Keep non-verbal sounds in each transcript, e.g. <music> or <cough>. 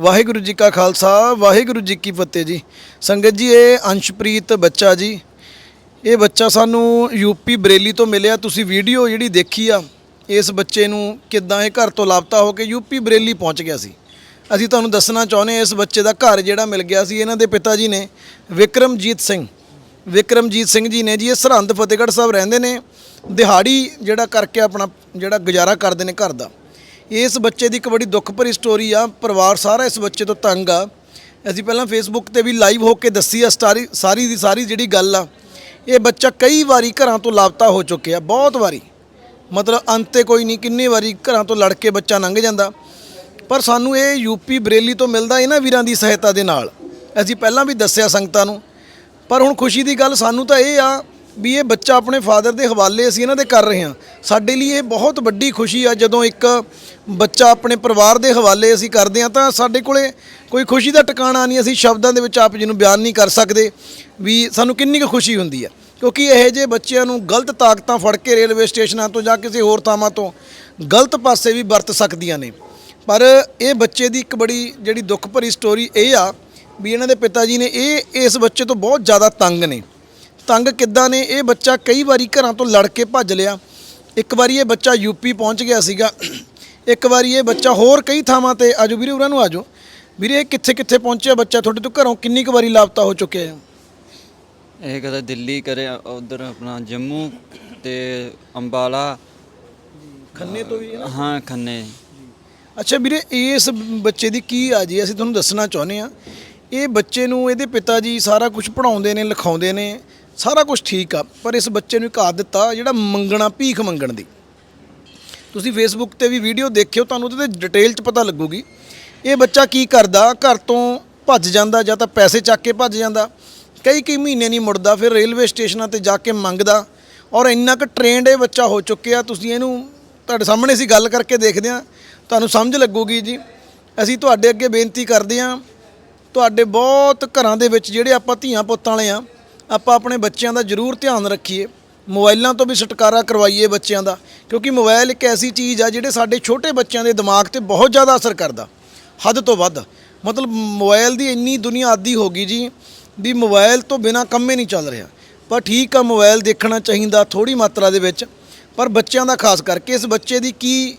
ਵਾਹਿਗੁਰੂ ਜੀ ਕਾ ਖਾਲਸਾ, ਵਾਹਿਗੁਰੂ ਜੀ ਕੀ ਫਤਿਹ ਜੀ। ਸੰਗਤ ਜੀ, ਇਹ ਅੰਸ਼ਪ੍ਰੀਤ ਬੱਚਾ ਜੀ, ਇਹ ਬੱਚਾ ਸਾਨੂੰ ਯੂਪੀ ਬਰੇਲੀ ਤੋਂ ਮਿਲਿਆ। ਤੁਸੀਂ ਵੀਡੀਓ ਜਿਹੜੀ ਦੇਖੀ ਆ, ਇਸ ਬੱਚੇ ਨੂੰ ਕਿੱਦਾਂ ਇਹ ਘਰ ਤੋਂ ਲਾਪਤਾ ਹੋ ਕੇ ਯੂਪੀ ਬਰੇਲੀ ਪਹੁੰਚ ਗਿਆ ਸੀ। ਅਸੀਂ ਤੁਹਾਨੂੰ ਦੱਸਣਾ ਚਾਹੁੰਦੇ ਹਾਂ, ਇਸ ਬੱਚੇ ਦਾ ਘਰ ਜਿਹੜਾ ਮਿਲ ਗਿਆ ਸੀ, ਇਹਨਾਂ ਦੇ ਪਿਤਾ ਜੀ ਨੇ ਵਿਕਰਮਜੀਤ ਸਿੰਘ। ਵਿਕਰਮਜੀਤ ਸਿੰਘ ਜੀ ਨੇ ਜੀ, ਇਹ ਸਰਹੰਦ ਫਤਿਹਗੜ੍ਹ ਸਾਹਿਬ ਰਹਿੰਦੇ ਨੇ। ਦਿਹਾੜੀ ਜਿਹੜਾ ਕਰਕੇ ਆਪਣਾ ਜਿਹੜਾ ਗੁਜ਼ਾਰਾ ਕਰਦੇ ਨੇ ਘਰ ਦਾ। ਇਸ ਬੱਚੇ ਦੀ ਇੱਕ ਬੜੀ ਦੁੱਖ ਭਰੀ ਸਟੋਰੀ ਆ। ਪਰਿਵਾਰ ਸਾਰਾ ਇਸ ਬੱਚੇ ਤੋਂ ਤੰਗ ਆ। ਅਸੀਂ ਪਹਿਲਾਂ ਫੇਸਬੁੱਕ ਤੇ ਵੀ ਲਾਈਵ ਹੋ ਕੇ ਦੱਸੀ ਆ ਸਟਾਰੀ ਸਾਰੀ ਦੀ ਸਾਰੀ ਜਿਹੜੀ ਗੱਲ ਆ। ਇਹ ਬੱਚਾ ਕਈ ਵਾਰੀ ਘਰਾਂ ਤੋਂ ਲਾਪਤਾ ਹੋ ਚੁੱਕਿਆ, ਬਹੁਤ ਵਾਰੀ। ਮਤਲਬ ਅੰਤ ਤੇ ਕੋਈ ਨਹੀਂ, ਕਿੰਨੀ ਵਾਰੀ ਘਰਾਂ ਤੋਂ ਲੜ ਕੇ ਬੱਚਾ ਲੰਘ ਜਾਂਦਾ। ਪਰ ਸਾਨੂੰ ਇਹ ਯੂਪੀ ਬਰੇਲੀ ਤੋਂ ਮਿਲਦਾ ਇਹਨਾਂ ਵੀਰਾਂ ਦੀ ਸਹਾਇਤਾ ਦੇ ਨਾਲ। ਅਸੀਂ ਪਹਿਲਾਂ ਵੀ ਦੱਸਿਆ ਸੰਗਤਾਂ ਨੂੰ। ਪਰ ਹੁਣ ਖੁਸ਼ੀ ਦੀ ਗੱਲ ਸਾਨੂੰ ਤਾਂ ਇਹ ਆ ਵੀ ਇਹ ਬੱਚਾ ਆਪਣੇ ਫਾਦਰ ਦੇ ਹਵਾਲੇ ਅਸੀਂ ਇਹਨਾਂ ਦੇ ਕਰ ਰਹੇ ਹਾਂ। ਸਾਡੇ ਲਈ ਇਹ ਬਹੁਤ ਵੱਡੀ ਖੁਸ਼ੀ ਆ, ਜਦੋਂ ਇੱਕ ਬੱਚਾ ਆਪਣੇ ਪਰਿਵਾਰ ਦੇ ਹਵਾਲੇ ਅਸੀਂ ਕਰਦੇ ਹਾਂ, ਤਾਂ ਸਾਡੇ ਕੋਲੇ ਕੋਈ ਖੁਸ਼ੀ ਦਾ ਟਿਕਾਣਾ ਨਹੀਂ, ਅਸੀਂ ਸ਼ਬਦਾਂ ਦੇ ਵਿੱਚ ਆਪ ਜੀ ਨੂੰ ਬਿਆਨ ਨਹੀਂ ਕਰ ਸਕਦੇ ਵੀ ਸਾਨੂੰ ਕਿੰਨੀ ਕੁ ਖੁਸ਼ੀ ਹੁੰਦੀ ਆ ਕਿਉਂਕਿ ਇਹੋ ਜਿਹੇ ਬੱਚਿਆਂ ਨੂੰ ਗਲਤ ਤਾਕਤਾਂ ਫੜ ਕੇ ਰੇਲਵੇ ਸਟੇਸ਼ਨਾਂ ਤੋਂ ਜਾਂ ਕਿਸੇ ਹੋਰ ਥਾਵਾਂ ਤੋਂ ਗਲਤ ਪਾਸੇ ਵੀ ਵਰਤ ਸਕਦੀਆਂ ਨੇ। ਪਰ ਇਹ ਬੱਚੇ ਦੀ ਇੱਕ ਬੜੀ ਜਿਹੜੀ ਦੁੱਖ ਭਰੀ ਸਟੋਰੀ ਇਹ ਆ ਵੀ ਇਹਨਾਂ ਦੇ ਪਿਤਾ ਜੀ ਨੇ ਇਹ, ਇਸ ਬੱਚੇ ਤੋਂ ਬਹੁਤ ਜ਼ਿਆਦਾ ਤੰਗ ਨੇ। ਤੰਗ ਕਿੱਦਾਂ ਨੇ? ਇਹ ਬੱਚਾ ਕਈ ਵਾਰੀ ਘਰਾਂ ਤੋਂ ਲੜ ਕੇ ਭੱਜ ਲਿਆ। ਇੱਕ ਵਾਰੀ ਇਹ ਬੱਚਾ ਯੂਪੀ ਪਹੁੰਚ ਗਿਆ ਸੀਗਾ। ਇੱਕ ਵਾਰੀ ਇਹ ਬੱਚਾ ਹੋਰ ਕਈ ਥਾਵਾਂ ਤੇ ਆਜੋ ਵੀਰੇ ਉਹਨਾਂ ਨੂੰ ਆਜੋ। ਵੀਰੇ ਇਹ ਕਿੱਥੇ ਕਿੱਥੇ ਪਹੁੰਚਿਆ ਬੱਚਾ? ਤੁਹਾਡੇ ਤੋਂ ਘਰੋਂ ਕਿੰਨੀ ਕੁ ਵਾਰੀ ਲਾਪਤਾ ਹੋ ਚੁੱਕਿਆ ਹੈ? ਇਹ ਕਦੇ ਦਿੱਲੀ ਕਰੇ ਉਧਰ ਆਪਣਾ ਜੰਮੂ ਤੇ ਅੰਬਾਲਾ। ਖੰਨੇ ਤੋਂ ਵੀ ਹਾਂ ਖੰਨੇ। ਅੱਛਾ ਵੀਰੇ ਇਸ ਬੱਚੇ ਦੀ ਕੀ ਆ ਜੀ ਅਸੀਂ ਤੁਹਾਨੂੰ ਦੱਸਣਾ ਚਾਹੁੰਦੇ ਆ ਇਹ ਬੱਚੇ ਨੂੰ ਇਹਦੇ ਪਿਤਾ ਜੀ ਸਾਰਾ ਕੁਝ ਪੜਾਉਂਦੇ ਨੇ ਲਿਖਾਉਂਦੇ ਨੇ। ਸਾਰਾ ਕੁਝ ਠੀਕ ਆ, ਪਰ ਇਸ ਬੱਚੇ ਨੂੰ ਇੱਕ ਆਦਤ ਦਿੱਤਾ ਜਿਹੜਾ ਮੰਗਣਾ, ਭੀਖ ਮੰਗਣ ਦੀ। ਤੁਸੀਂ ਫੇਸਬੁੱਕ ਤੇ ਵੀ ਵੀਡੀਓ ਦੇਖਿਓ, ਤੁਹਾਨੂੰ ਉਹਦੇ ਤੇ ਡਿਟੇਲ 'ਚ ਪਤਾ ਲੱਗੂਗੀ, ਇਹ ਬੱਚਾ ਕੀ ਕਰਦਾ, ਘਰ ਤੋਂ ਭੱਜ ਜਾਂਦਾ ਜਾਂ ਤਾਂ ਪੈਸੇ ਚੱਕ ਕੇ ਭੱਜ ਜਾਂਦਾ, ਕਈ ਕਈ ਮਹੀਨੇ ਨਹੀਂ ਮੁੜਦਾ, ਫਿਰ ਰੇਲਵੇ ਸਟੇਸ਼ਨਾਂ ਤੇ ਜਾ ਕੇ ਮੰਗਦਾ, ਔਰ ਇੰਨਾ ਕੁ ਟ੍ਰੇਨਡ ਇਹ ਬੱਚਾ ਹੋ ਚੁੱਕਿਆ, ਤੁਸੀਂ ਇਹਨੂੰ ਤੁਹਾਡੇ ਸਾਹਮਣੇ ਅਸੀਂ ਗੱਲ ਕਰਕੇ ਦੇਖਦੇ ਹਾਂ, ਤੁਹਾਨੂੰ ਸਮਝ ਲੱਗੂਗੀ ਜੀ। ਅਸੀਂ ਤੁਹਾਡੇ ਅੱਗੇ ਬੇਨਤੀ ਕਰਦੇ ਹਾਂ, ਤੁਹਾਡੇ ਬਹੁਤ ਘਰਾਂ ਦੇ ਵਿੱਚ ਜਿਹੜੇ ਆਪਾਂ ਧੀਆਂ ਪੁੱਤਾਂ ਵਾਲੇ ਆ ਆਪਾਂ ਆਪਣੇ ਬੱਚਿਆਂ ਦਾ ਜ਼ਰੂਰ ਧਿਆਨ ਰੱਖੀਏ। ਮੋਬਾਈਲਾਂ ਤੋਂ ਵੀ ਛੁਟਕਾਰਾ ਕਰਵਾਈਏ ਬੱਚਿਆਂ ਦਾ, ਕਿਉਂਕਿ ਮੋਬਾਈਲ ਇੱਕ ਐਸੀ ਚੀਜ਼ ਆ ਜਿਹੜੇ ਸਾਡੇ ਛੋਟੇ ਬੱਚਿਆਂ ਦੇ ਦਿਮਾਗ ਤੇ ਬਹੁਤ ਜ਼ਿਆਦਾ ਅਸਰ ਕਰਦਾ। ਹੱਦ ਤੋਂ ਵੱਧ, ਮਤਲਬ ਮੋਬਾਈਲ ਦੀ ਇੰਨੀ ਦੁਨੀਆ ਆਦੀ ਹੋ ਗਈ ਜੀ ਵੀ ਮੋਬਾਈਲ ਤੋਂ ਬਿਨਾ ਕੰਮ ਹੀ ਨਹੀਂ ਚੱਲ ਰਿਹਾ। ਪਰ ਠੀਕ ਆ, ਮੋਬਾਈਲ ਦੇਖਣਾ ਚਾਹੀਦਾ ਥੋੜੀ ਮਾਤਰਾ ਦੇ ਵਿੱਚ, ਪਰ ਬੱਚਿਆਂ ਦਾ ਖਾਸ ਕਰਕੇ ਇਸ ਬੱਚੇ ਦੀ ਕੀ,